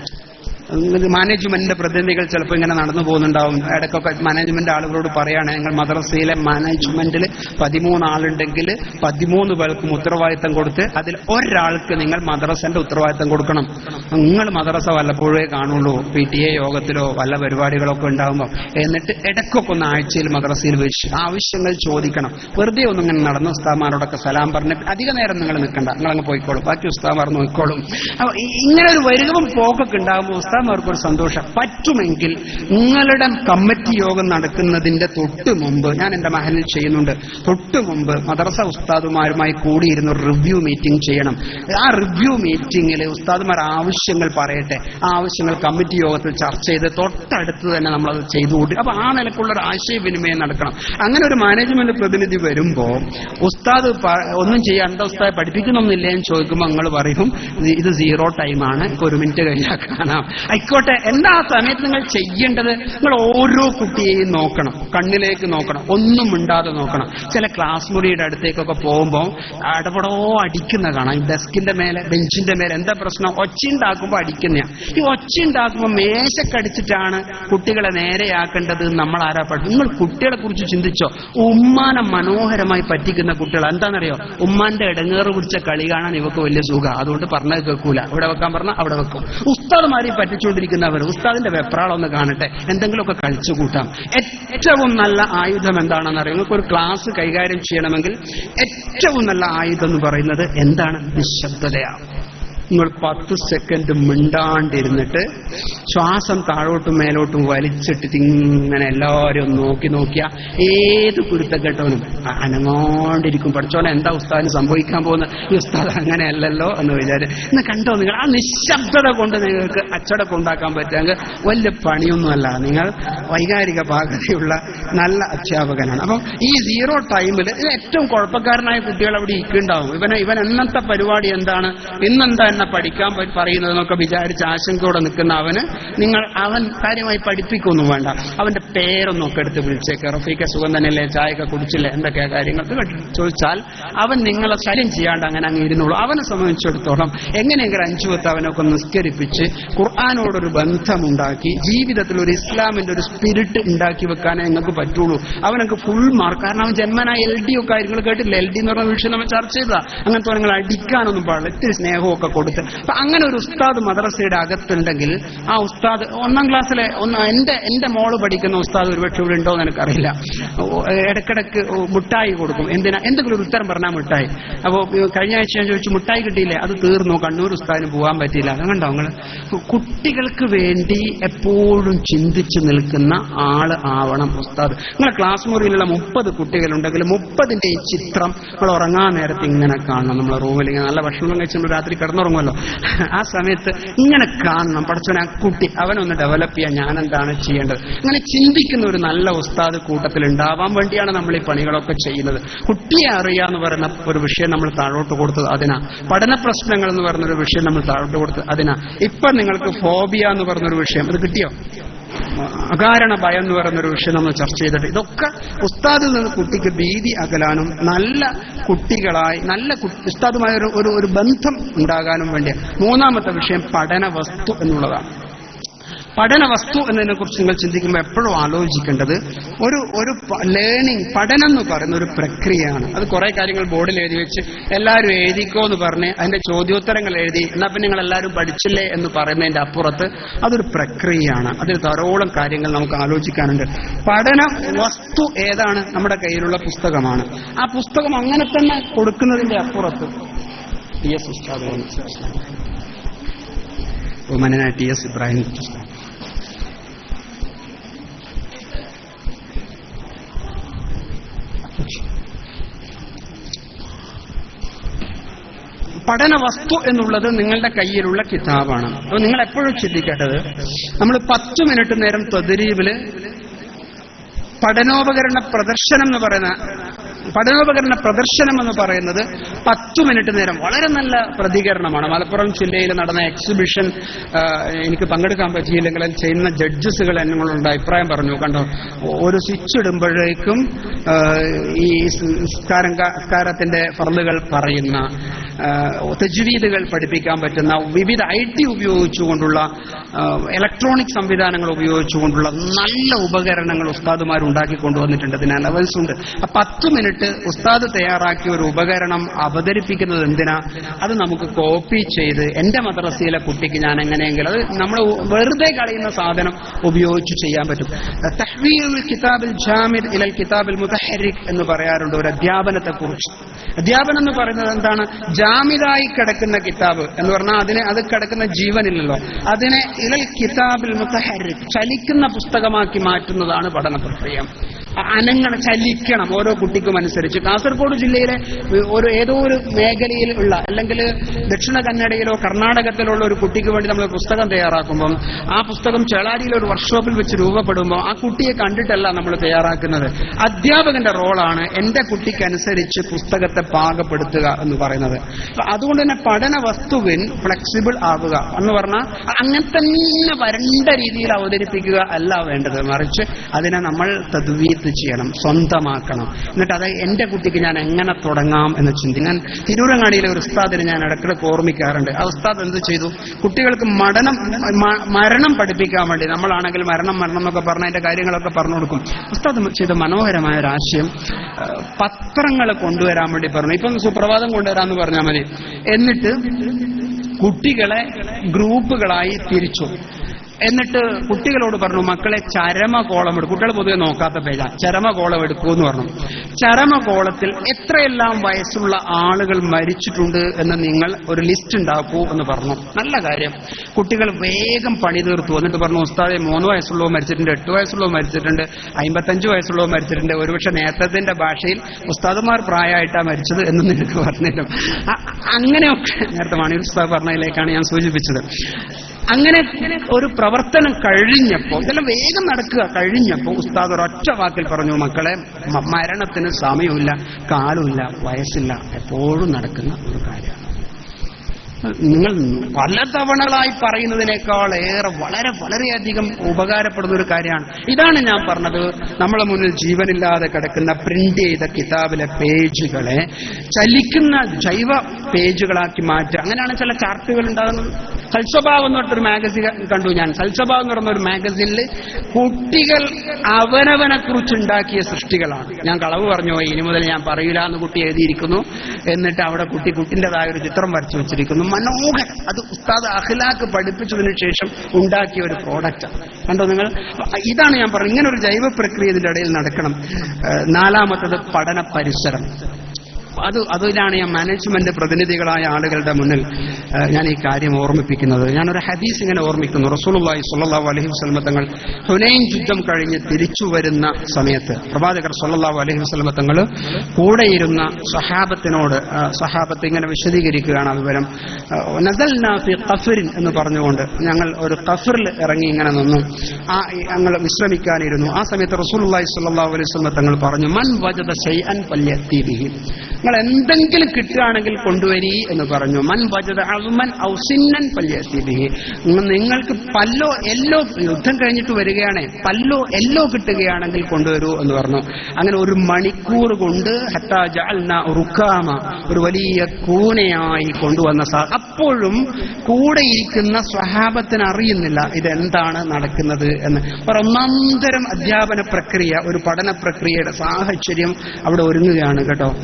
മാനേജ്മെന്റിന്റെ പ്രതിനിധികൾ ചിലപ്പോൾ ഇങ്ങനെ നടന്നു പോകുന്നുണ്ടാവും. ഇടയ്ക്കൊക്കെ മാനേജ്മെന്റ് ആളുകളോട് പറയാണ് ഞങ്ങൾ മദ്രസയിലെ മാനേജ്മെന്റിൽ പതിമൂന്ന് ആളുണ്ടെങ്കിൽ പതിമൂന്ന് പേർക്കും ഉത്തരവാദിത്തം കൊടുത്ത് അതിൽ ഒരാൾക്ക് നിങ്ങൾ മദ്രസന്റെ ഉത്തരവാദിത്തം കൊടുക്കണം. നിങ്ങൾ മദ്രസ വല്ലപ്പോഴേ കാണുള്ളൂ പി ടി എ യോഗത്തിലോ വല്ല പരിപാടികളൊക്കെ ഉണ്ടാകുമ്പോൾ എന്നിട്ട് ഇടയ്ക്കൊക്കെ ഒന്ന് ആഴ്ചയിൽ മദ്രസയിൽ വെച്ച് ആവശ്യങ്ങൾ ചോദിക്കണം. വെറുതെ ഒന്നും ഇങ്ങനെ നടന്ന് ഉസ്താമാരോടൊക്കെ സലാം പറഞ്ഞ് അധിക നേരം നിങ്ങൾ നിൽക്കണ്ട. നിങ്ങളങ്ങ് പോയിക്കോളും. ബാക്കി ഉസ്താമാർ നോക്കിക്കോളും. ഇങ്ങനെ ഒരു വരുകവും പോക്കൊക്കെ ഉണ്ടാകുമ്പോൾ ഉസ്താമാർക്ക് അവർക്കൊരു സന്തോഷം. പറ്റുമെങ്കിൽ നിങ്ങളുടെ കമ്മിറ്റി യോഗം നടക്കുന്നതിന്റെ തൊട്ട് മുമ്പ് ഞാൻ എന്റെ മഹലിൽ ചെയ്യുന്നുണ്ട് തൊട്ട് മുമ്പ് മദ്രസ ഉസ്താദുമാരുമായി കൂടിയിരുന്ന് റിവ്യൂ മീറ്റിംഗ് ചെയ്യണം. ആ റിവ്യൂ മീറ്റിംഗിൽ ഉസ്താദുമാർ ആവശ്യങ്ങൾ പറയട്ടെ ആ ആവശ്യങ്ങൾ കമ്മിറ്റി യോഗത്തിൽ ചർച്ച ചെയ്ത് തൊട്ടടുത്ത് തന്നെ നമ്മൾ അത് ചെയ്തു കൂട്ടി. അപ്പൊ ആ നിലക്കുള്ള ഒരു ആശയവിനിമയം നടക്കണം. അങ്ങനെ ഒരു മാനേജ്മെന്റ് പ്രതിനിധി വരുമ്പോ ഉസ്താദ് ഒന്നും ചെയ്യാൻ എന്താ ഉസ്താദ് പഠിപ്പിക്കണമെന്നില്ലേ എന്ന് ചോദിക്കുമ്പോൾ നിങ്ങൾ പറയും "ഇത് ഇത് സീറോ ടൈമാണ് ഒരു മിനിറ്റ് കഴിഞ്ഞാൽ കാണാം. ആയിക്കോട്ടെ. എന്താ സമയത്ത് നിങ്ങൾ ചെയ്യേണ്ടത്? നിങ്ങൾ ഓരോ കുട്ടിയെയും നോക്കണം. കണ്ണിലേക്ക് നോക്കണം. ഒന്നും മിണ്ടാതെ നോക്കണം. ചില ക്ലാസ് മുറിയുടെ അടുത്തേക്കൊക്കെ പോകുമ്പോൾ അടപടോ അടിക്കുന്ന കാണാം. ഈ ഡെസ്കിന്റെ മേലെ ബെഞ്ചിന്റെ മേലെ എന്താ പ്രശ്നം? ഒച്ച ഉണ്ടാക്കുമ്പോൾ അടിക്കുന്ന ഈ ഒച്ച ഉണ്ടാക്കുമ്പോൾ മേശക്കടിച്ചിട്ടാണ് കുട്ടികളെ നേരെയാക്കേണ്ടത് നമ്മൾ ആരാ പഠിച്ചു നിങ്ങൾ കുട്ടികളെ കുറിച്ച് ചിന്തിച്ചോ? ഉമ്മാനെ മനോഹരമായി പറ്റിക്കുന്ന കുട്ടികൾ എന്താണെന്നറിയോ? ഉമ്മാന്റെ ഇടങ്ങേറ് പിടിച്ച കളി കാണാൻ ഇവക്ക് വലിയ സുഖം. അതുകൊണ്ട് പറഞ്ഞത് കേൾക്കൂല. ഇവിടെ വെക്കാൻ പറഞ്ഞാൽ അവിടെ വെക്കും. ഉസ്താദ്മാരി പറ്റിച്ചുകൊണ്ടിരിക്കുന്നവർ ഉസ്താദിന്റെ വെപ്രാളൊന്ന് കാണട്ടെ. എന്തെങ്കിലുമൊക്കെ കഴിച്ചു കൂട്ടാം ഏറ്റവും നല്ല ആയുധം എന്താണെന്ന് അറിയാം നിങ്ങൾക്ക് ഒരു ക്ലാസ് കൈകാര്യം ചെയ്യണമെങ്കിൽ ഏറ്റവും നല്ല ആയുധം എന്ന് പറയുന്നത് എന്താണ്? നിശബ്ദതയാണ്. നിങ്ങൾ പത്ത് സെക്കൻഡ് മിണ്ടാണ്ടിരുന്നിട്ട് ശ്വാസം താഴോട്ടും മേലോട്ടും വലിച്ചിട്ട് ഇങ്ങനെ എല്ലാവരും നോക്കി നോക്കിയ ഏത് കുരുത്തക്കെട്ടവനും അനങ്ങാണ്ടിരിക്കും. പഠിച്ചോനെ എന്താ ഉസ്താദിന് സംഭവിക്കാൻ ഈ ഉസ്താദ് അങ്ങനെയല്ലല്ലോ എന്ന് വിചാരിച്ചു. ഇന്ന് കണ്ടോ നിങ്ങൾ? ആ നിശബ്ദത കൊണ്ട് നിങ്ങൾക്ക് അച്ചടക്കം ഉണ്ടാക്കാൻ പറ്റുമെങ്കിൽ വലിയ പണിയൊന്നുമല്ല. നിങ്ങൾ വൈകാരിക പാകതയുള്ള നല്ല അധ്യാപകനാണ്. അപ്പം ഈ സീറോ ടൈമിൽ ഏറ്റവും കുഴപ്പക്കാരനായ കുട്ടികൾ അവിടെ ഇരിക്കുന്നുണ്ടാവും. ഇവനെ ഇവൻ എന്നത്തെ പരിപാടി എന്താണ്? ഇന്നെന്താ എന്നെ പഠിക്കാൻ പറയുന്നതെന്നൊക്കെ വിചാരിച്ച് ആശങ്കയോടെ നിൽക്കുന്ന അവന് നിങ്ങൾ അവൻ കാര്യമായി പഠിപ്പിക്കൊന്നും വേണ്ട. അവന്റെ പേരൊന്നും ഒക്കെ എടുത്ത് വിളിച്ചേക്ക്. റഫീക്ക സുഖം തന്നെയല്ലേ? ചായയൊക്കെ കുടിച്ചില്ലേ? എന്തൊക്കെയാ കാര്യങ്ങൾ? ചോദിച്ചാൽ അവൻ നിങ്ങളെ ശല്യം ചെയ്യാണ്ട് അങ്ങനെ അങ്ങ് ഇരുന്നുള്ളൂ അവനെ സംബന്ധിച്ചിടത്തോളം എങ്ങനെയെങ്കിലും അഞ്ചു പത്ത് അവനൊക്കെ നിസ്കരിപ്പിച്ച് ഖുർആാനോടൊരു ബന്ധമുണ്ടാക്കി ജീവിതത്തിൽ ഒരു ഇസ്ലാമിന്റെ ഒരു സ്പിരിറ്റ് ഉണ്ടാക്കി വെക്കാനേ നിങ്ങൾക്ക് പറ്റുള്ളൂ. അവനൊക്കെ ഫുൾ മാർക്ക് കാരണം അവൻ ജന്മനായ എൽ ഡി ഒക്കെ കാര്യങ്ങൾ കേട്ടില്ല? എൽ ഡി എന്ന് പറഞ്ഞ വിഷയം നമ്മൾ ചർച്ച ചെയ്താ അങ്ങനത്തെ നിങ്ങൾ അടിക്കാനൊന്നും പാടില്ല. ഇത്തിരി സ്നേഹമൊക്കെ കൊടുത്ത്. അപ്പൊ അങ്ങനെ ഒരു ഉസ്താദ് മദ്രസയുടെ അകത്തുണ്ടെങ്കിൽ ആ ഉസ്താദ് ഒന്നാം ക്ലാസ്സിലെ ഒന്ന് എന്റെ എന്റെ മോൾ പഠിക്കുന്ന ഉസ്താദ് ഒരുപക്ഷെ ഇവിടെ ഉണ്ടോ എന്ന് എനിക്കറിയില്ല. ഇടക്കിടക്ക് മുട്ടായി കൊടുക്കും. എന്തിനാ? എന്തെങ്കിലും ഒരു ഉത്തരം പറഞ്ഞാൽ മുട്ടായി. അപ്പോ കഴിഞ്ഞ ആഴ്ച ഞാൻ ചോദിച്ചു മുട്ടായി കിട്ടിയില്ലേ? അത് തീർന്നു? കണ്ണൂർ ഉസ്താദിന് പോകാൻ പറ്റിയില്ല. അതുകൊണ്ടോ നിങ്ങൾ കുട്ടികൾക്ക് വേണ്ടി എപ്പോഴും ചിന്തിച്ചു നിൽക്കുന്ന ആൾ ആവണം ഉസ്താദ്. നിങ്ങളെ ക്ലാസ് മുറിയിലുള്ള മുപ്പത് കുട്ടികളുണ്ടെങ്കിൽ മുപ്പതിന്റെ ഈ ചിത്രം നമ്മൾ ഉറങ്ങാൻ നേരത്തെ ഇങ്ങനെ കാണണം. നമ്മളെ റൂമിൽ ഇങ്ങനെ നല്ല ഭക്ഷണം കഴിച്ച് നമ്മൾ രാത്രി കിടന്നുറങ്ങുമല്ലോ തോന്നുമല്ലോ ആ സമയത്ത് ഇങ്ങനെ കാണണം. പഠിച്ചവൻ ആ കുട്ടി അവനൊന്ന് ഡെവലപ്പ് ചെയ്യാൻ ഞാൻ എന്താണ് ചെയ്യേണ്ടത്? അങ്ങനെ ചിന്തിക്കുന്ന ഒരു നല്ല ഉസ്താദ് കൂട്ടത്തിൽ ഉണ്ടാവാൻ വേണ്ടിയാണ് നമ്മൾ ഈ പണികളൊക്കെ ചെയ്യുന്നത്. കുട്ടിയെ അറിയാന്ന് പറയുന്ന ഒരു വിഷയം നമ്മൾ താഴോട്ട് കൊടുത്തത് അതിനാ. പഠന പ്രശ്നങ്ങൾ എന്ന് പറയുന്ന ഒരു വിഷയം നമ്മൾ താഴോട്ട് കൊടുത്തത് അതിനാ. ഇപ്പൊ നിങ്ങൾക്ക് ഫോബിയ എന്ന് പറഞ്ഞൊരു വിഷയം. അത് കിട്ടിയോ? അകാരണ ഭയം എന്ന് പറയുന്ന ഒരു വിഷയം നമ്മൾ ചർച്ച ചെയ്തിട്ട് ഇതൊക്കെ ഉസ്താദിൽ നിന്ന് കുട്ടിക്ക് ഭീതി അകലാനും നല്ല കുട്ടികളായി നല്ല ഉസ്താദുമായ ഒരു ഒരു ബന്ധം ഉണ്ടാകാനും വേണ്ടിയാണ്. മൂന്നാമത്തെ വിഷയം പഠന വസ്തു എന്നുള്ളതാണ്. പഠന വസ്തു എന്നതിനെ കുറിച്ച് നിങ്ങൾ ചിന്തിക്കുമ്പോൾ എപ്പോഴും ആലോചിക്കേണ്ടത് ഒരു ഒരു ലേണിംഗ് പഠനം എന്ന് പറയുന്ന ഒരു പ്രക്രിയയാണ്. അത് കുറെ കാര്യങ്ങൾ ബോർഡിൽ എഴുതി വെച്ച് എല്ലാവരും എഴുതിക്കോ എന്ന് പറഞ്ഞ് അതിന്റെ ചോദ്യോത്തരങ്ങൾ എഴുതി എന്നാ പിന്നെ നിങ്ങൾ എല്ലാവരും പഠിച്ചില്ലേ? എന്ന് പറയുന്നതിന്റെ അപ്പുറത്ത് അതൊരു പ്രക്രിയയാണ്. അതിൽ ധാരോളം കാര്യങ്ങൾ നമുക്ക് ആലോചിക്കാനുണ്ട്. പഠന വസ്തു ഏതാണ് നമ്മുടെ കയ്യിലുള്ള പുസ്തകമാണ്. ആ പുസ്തകം അങ്ങനെ തന്നെ കൊടുക്കുന്നതിന്റെ അപ്പുറത്ത് ടി എസ് ഉസ്താദ് ടി എസ് ഇബ്രാഹിം ഉസ്താദ്. പഠന വസ്തു എന്നുള്ളത് നിങ്ങളുടെ കയ്യിലുള്ള കിതാബാണ്. അപ്പൊ നിങ്ങൾ എപ്പോഴും ചിന്തിക്കേണ്ടത് നമ്മൾ പത്ത് മിനിറ്റ് നേരം തദരീബിൽ പഠനോപകരണ പ്രദർശനം എന്ന് പറയുന്ന പഠനോപകരണ പ്രദർശനം എന്ന് പറയുന്നത് പത്തു മിനിറ്റ് നേരം വളരെ നല്ല പ്രതികരണമാണ്. മലപ്പുറം ജില്ലയിൽ നടന്ന എക്സിബിഷൻ എനിക്ക് പങ്കെടുക്കാൻ പറ്റിയില്ലെങ്കിൽ ചെയ്യുന്ന ജഡ്ജസുകൾ എന്നോട് അഭിപ്രായം പറഞ്ഞു. കണ്ടോ? ഒരു സ്വിച്ച് ഇടുമ്പോഴേക്കും ഈ സംസ്കാരത്തിന്റെ ഫറലുകൾ പറയുന്ന തജ്വീദുകൾ പഠിപ്പിക്കാൻ പറ്റുന്ന വിവിധ ഐ ടി ഉപയോഗിച്ചുകൊണ്ടുള്ള ഇലക്ട്രോണിക് സംവിധാനങ്ങൾ ഉപയോഗിച്ചുകൊണ്ടുള്ള നല്ല ഉപകരണങ്ങൾ ഉസ്താദുമാർ ഉണ്ടാക്കി കൊണ്ടുവന്നിട്ടുണ്ട് അതിന് അലവൻസ് ഉണ്ട്. ആ പത്ത് മിനിറ്റ് ഉസ്താദ് തയ്യാറാക്കിയ ഒരു ഉപകരണം അവതരിപ്പിക്കുന്നത് എന്തിനാ? അത് നമുക്ക് കോപ്പി ചെയ്ത് എന്റെ മദ്രസയിലെ കുട്ടിക്ക് ഞാൻ എങ്ങനെയെങ്കിലും അത് നമ്മൾ വെറുതെ കളയുന്ന സാധനം ഉപയോഗിച്ച് ചെയ്യാൻ പറ്റും. തഹ്വീൽ കിതാബിൽ ജാമിദ് ഇലൽ കിതാബിൽ മുതഹരിക് എന്ന് പറയാറുണ്ട് ഒരു അധ്യാപനത്തെ കുറിച്ച് അധ്യാപനം എന്ന് പറയുന്നത് എന്താണ്? ജാമിദായി കിടക്കുന്ന കിതാബ് എന്ന് പറഞ്ഞാൽ അതിനെ അത് കിടക്കുന്ന ജീവനില്ലല്ലോ. അതിനെ ഇലൽ കിതാബിൽ മുത്തഹരിക് ചലിക്കുന്ന പുസ്തകമാക്കി മാറ്റുന്നതാണ് പഠന പ്രക്രിയ അനങ്ങണം ചലിക്കണം ഓരോ കുട്ടിക്കും അനുസരിച്ച്. കാസർഗോഡ് ജില്ലയിലെ ഒരു ഏതോ ഒരു മേഖലയിൽ ഉള്ള അല്ലെങ്കിൽ ദക്ഷിണ കന്നഡയിലോ കർണാടകത്തിലുള്ള ഒരു കുട്ടിക്ക് വേണ്ടി നമ്മൾ പുസ്തകം തയ്യാറാക്കുമ്പോൾ ആ പുസ്തകം ചേളാരിയിൽ ഒരു വർക്ക്ഷോപ്പിൽ വെച്ച് രൂപപ്പെടുമ്പോൾ ആ കുട്ടിയെ കണ്ടിട്ടല്ല നമ്മൾ തയ്യാറാക്കുന്നത്. അധ്യാപകന്റെ റോളാണ് എന്റെ കുട്ടിക്കനുസരിച്ച് പുസ്തകത്തെ പാകപ്പെടുത്തുക എന്ന് പറയുന്നത്. അതുകൊണ്ട് തന്നെ പഠന വസ്തുവിൻ ഫ്ലെക്സിബിൾ ആവുക എന്ന് പറഞ്ഞാൽ അങ്ങനെ തന്നെ വരണ്ട രീതിയിൽ അവതരിപ്പിക്കുക അല്ല വേണ്ടത്. മറിച്ച് അതിനെ നമ്മൾ തദ്വീത്ത് ചെയ്യണം സ്വന്തമാക്കണം. എന്നിട്ട് അത് എന്റെ കുട്ടിക്ക് ഞാൻ എങ്ങനെ തുടങ്ങാം എന്ന് ചിന്തി. ഞാൻ തിരൂരങ്ങാടിയിലെ ഒരു ഉസ്താദിനെ ഞാൻ ഇടയ്ക്കിടയ്ക്ക് ഓർമ്മിക്കാറുണ്ട്. ആ ഉസ്താദ് എന്ത് ചെയ്തു? കുട്ടികൾക്ക് മടനം മരണം പഠിപ്പിക്കാൻ വേണ്ടി നമ്മളാണെങ്കിൽ മരണം മരണം എന്നൊക്കെ പറഞ്ഞ അതിന്റെ കാര്യങ്ങളൊക്കെ പറഞ്ഞു കൊടുക്കും. ഉസ്താദ് ചെയ്ത മനോഹരമായ ഒരു ആശയം പത്രങ്ങൾ കൊണ്ടുവരാൻ വേണ്ടി പറഞ്ഞു. ഇപ്പം സുപ്രഭാതം കൊണ്ടുവരാന്ന് പറഞ്ഞാൽ മതി. എന്നിട്ട് കുട്ടികളെ ഗ്രൂപ്പുകളായി തിരിച്ചു. എന്നിട്ട് കുട്ടികളോട് പറഞ്ഞു മക്കളെ ചരമകോളം എടുക്കും കുട്ടികൾ പൊതുവെ നോക്കാത്ത പേജ. ചരമകോളം എടുക്കൂ എന്ന് പറഞ്ഞു. ചരമകോളത്തിൽ എത്രയെല്ലാം വയസ്സുള്ള ആളുകൾ മരിച്ചിട്ടുണ്ട് എന്ന് നിങ്ങൾ ഒരു ലിസ്റ്റ് ഉണ്ടാക്കൂ എന്ന് പറഞ്ഞു. നല്ല കാര്യം. കുട്ടികൾ വേഗം പണി തീർത്തു. എന്നിട്ട് പറഞ്ഞു ഉസ്താദെ മൂന്ന് വയസ്സുള്ളവ മരിച്ചിട്ടുണ്ട് എട്ട് വയസ്സുള്ളവ മരിച്ചിട്ടുണ്ട് അമ്പത്തഞ്ച് വയസ്സുള്ളവ മരിച്ചിട്ടുണ്ട്. ഒരുപക്ഷെ നേരത്തെ ഭാഷയിൽ ഉസ്താദുമാർ പ്രായമായിട്ടാണ് മരിച്ചത് എന്ന് നിനക്ക് പറഞ്ഞിട്ടും അങ്ങനെയൊക്കെ നേരത്തെ മണി ഉസ്താദ് പറഞ്ഞതിലേക്കാണ് ഞാൻ സൂചിപ്പിച്ചത്. അങ്ങനെ ഒരു പ്രവർത്തനം കഴിഞ്ഞപ്പോ ഇതെല്ലാം വേഗം നടക്കുക. കഴിഞ്ഞപ്പോ ഉസ്താദ് ഒരൊറ്റ വാക്കിൽ പറഞ്ഞു മക്കളെ മരണത്തിന് സമയമില്ല കാലമില്ല വയസ്സില്ല എപ്പോഴും നടക്കുന്ന ഒരു കാര്യമാണ്. നിങ്ങൾ പല തവണകളായി പറയുന്നതിനേക്കാൾ ഏറെ വളരെ വളരെയധികം ഉപകാരപ്പെടുന്ന ഒരു കാര്യമാണ്. ഇതാണ് ഞാൻ പറഞ്ഞത്. നമ്മളെ മുന്നിൽ ജീവനില്ലാതെ കിടക്കുന്ന പ്രിന്റ് ചെയ്ത കിതാബിലെ പേജുകളെ ചലിക്കുന്ന ജൈവ പേജുകളാക്കി മാറ്റുക. അങ്ങനെയാണ് ചില ചാർട്ടുകൾ ഉണ്ടാകുന്നത്. സൽസ്വഭാവം എന്ന് പറഞ്ഞൊരു മാഗസിൻ കണ്ടു ഞാൻ. സൽസ്വഭാവം എന്ന് പറഞ്ഞ ഒരു മാഗസിനിൽ കുട്ടികൾ അവനവനെ കുറിച്ച് ഉണ്ടാക്കിയ സൃഷ്ടികളാണ്. ഞാൻ കളവ് പറഞ്ഞു ഇനി മുതൽ ഞാൻ പറയില്ല എന്ന് കുട്ടി എഴുതിയിരിക്കുന്നു. എന്നിട്ട് അവിടെ കുട്ടി കുട്ടിന്റെതായ ഒരു ചിത്രം വരച്ചു വെച്ചിരിക്കുന്നു. മനോഹരം. അത് ഉസ്താദ് അഖിലാക്ക് പഠിപ്പിച്ചതിന് ശേഷം ഉണ്ടാക്കിയ ഒരു പ്രോഡക്റ്റ് കണ്ടോ നിങ്ങൾ? ഇതാണ് ഞാൻ പറഞ്ഞത്. ഇങ്ങനെ ഒരു ജൈവ പ്രക്രിയ ഇതിന്റെ ഇടയിൽ നടക്കണം. നാലാമത്തത് പഠന പരിസരം. അത് അതിലാണ് ഞാൻ മാനേജ്മെന്റ് പ്രതിനിധികളായ ആളുകളുടെ മുന്നിൽ ഞാൻ ഈ കാര്യം ഓർമ്മിപ്പിക്കുന്നത്. ഞാനൊരു ഹദീസ് ഇങ്ങനെ ഓർമ്മിക്കുന്നു. റസൂലുള്ളാഹി സ്വല്ലല്ലാഹു അലൈഹി വസല്ലമ തങ്ങൾ ഹുനൈൻ യുദ്ധം കഴിഞ്ഞ് തിരിച്ചു വരുന്ന സമയത്ത് പ്രവാചകർ സ്വല്ലല്ലാഹു അലൈഹി വസല്ലമ തങ്ങൾ കൂടെയിരുന്ന സഹാബത്തിനോട് സഹാബത്ത് ഇങ്ങനെ വിശദീകരിക്കുകയാണ് ആ വിവരം. ഫി ഖഫറിൻ എന്ന് പറഞ്ഞുകൊണ്ട് ഞങ്ങൾ ഒരു ഖഫറിൽ ഇറങ്ങി ഇങ്ങനെ നിന്നു. ആ ഞങ്ങൾ വിശ്രമിക്കാനിരുന്നു. ആ സമയത്ത് റസൂലുള്ളാഹി സ്വല്ലല്ലാഹു അലൈഹി വസല്ലമ തങ്ങൾ പറഞ്ഞു മൻ വജദ ശൈഅൻ ഫല്യത്തി ബിഹി. നിങ്ങൾ എന്തെങ്കിലും കിട്ടുകയാണെങ്കിൽ കൊണ്ടുവരി എന്ന് പറഞ്ഞു. മൻ വജദ അസുമൻ ഔസിന്നൻ നിങ്ങൾ- നിങ്ങൾക്ക് പല്ലോ എല്ലോ യുദ്ധം കഴിഞ്ഞിട്ട് വരികയാണ് പല്ലോ എല്ലോ കിട്ടുകയാണെങ്കിൽ കൊണ്ടുവരൂ എന്ന് പറഞ്ഞു. അങ്ങനെ ഒരു മണിക്കൂർ കൊണ്ട് ഹത്താജ റുക്കാമ ഒരു വലിയ കൂനയായി കൊണ്ടുവന്ന സാ അപ്പോഴും കൂടെയിരിക്കുന്ന സ്വഹാബത്തിന് അറിയുന്നില്ല ഇതെന്താണ് നടക്കുന്നത് എന്ന്. ഒന്നാന്തരം അധ്യാപന പ്രക്രിയ ഒരു പഠന പ്രക്രിയയുടെ സാഹചര്യം അവിടെ ഒരുങ്ങുകയാണ് കേട്ടോ.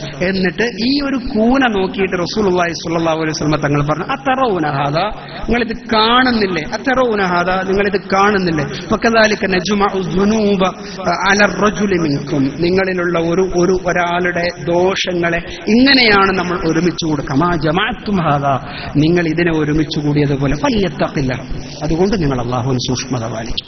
എന്നിട്ട് ഈ ഒരു കൂന നോക്കിയിട്ട് റസൂലുള്ളാഹി സ്വല്ലല്ലാഹു അലൈഹി വസല്ലം തങ്ങൾ പറഞ്ഞു അത്തറൗനഹാദ നിങ്ങൾ ഇത് കാണുന്നില്ലേ? അത്തറൗനഹാദ നിങ്ങൾ ഇത് കാണുന്നില്ലേ? ഫക്കദാലിക നജ്മഉ ദുനൂബ അല റജുലി മിൻകും. നിങ്ങളിലുള്ള ഒരു ഒരു ഒരാളുടെ ദോഷങ്ങളെ ഇങ്ങനെയാണ് നമ്മൾ ഒരുമിച്ച് കൊടുക്കുക. മാ ജമാഅത്തും ഹാദ? നിങ്ങൾ ഇതിനെ ഒരുമിച്ച് കൂടിയതുപോലെ ഫല്യത്തഖില്ല. അതുകൊണ്ട് നിങ്ങൾ അള്ളാഹുവിന് സൂക്ഷ്മത പാലിക്കും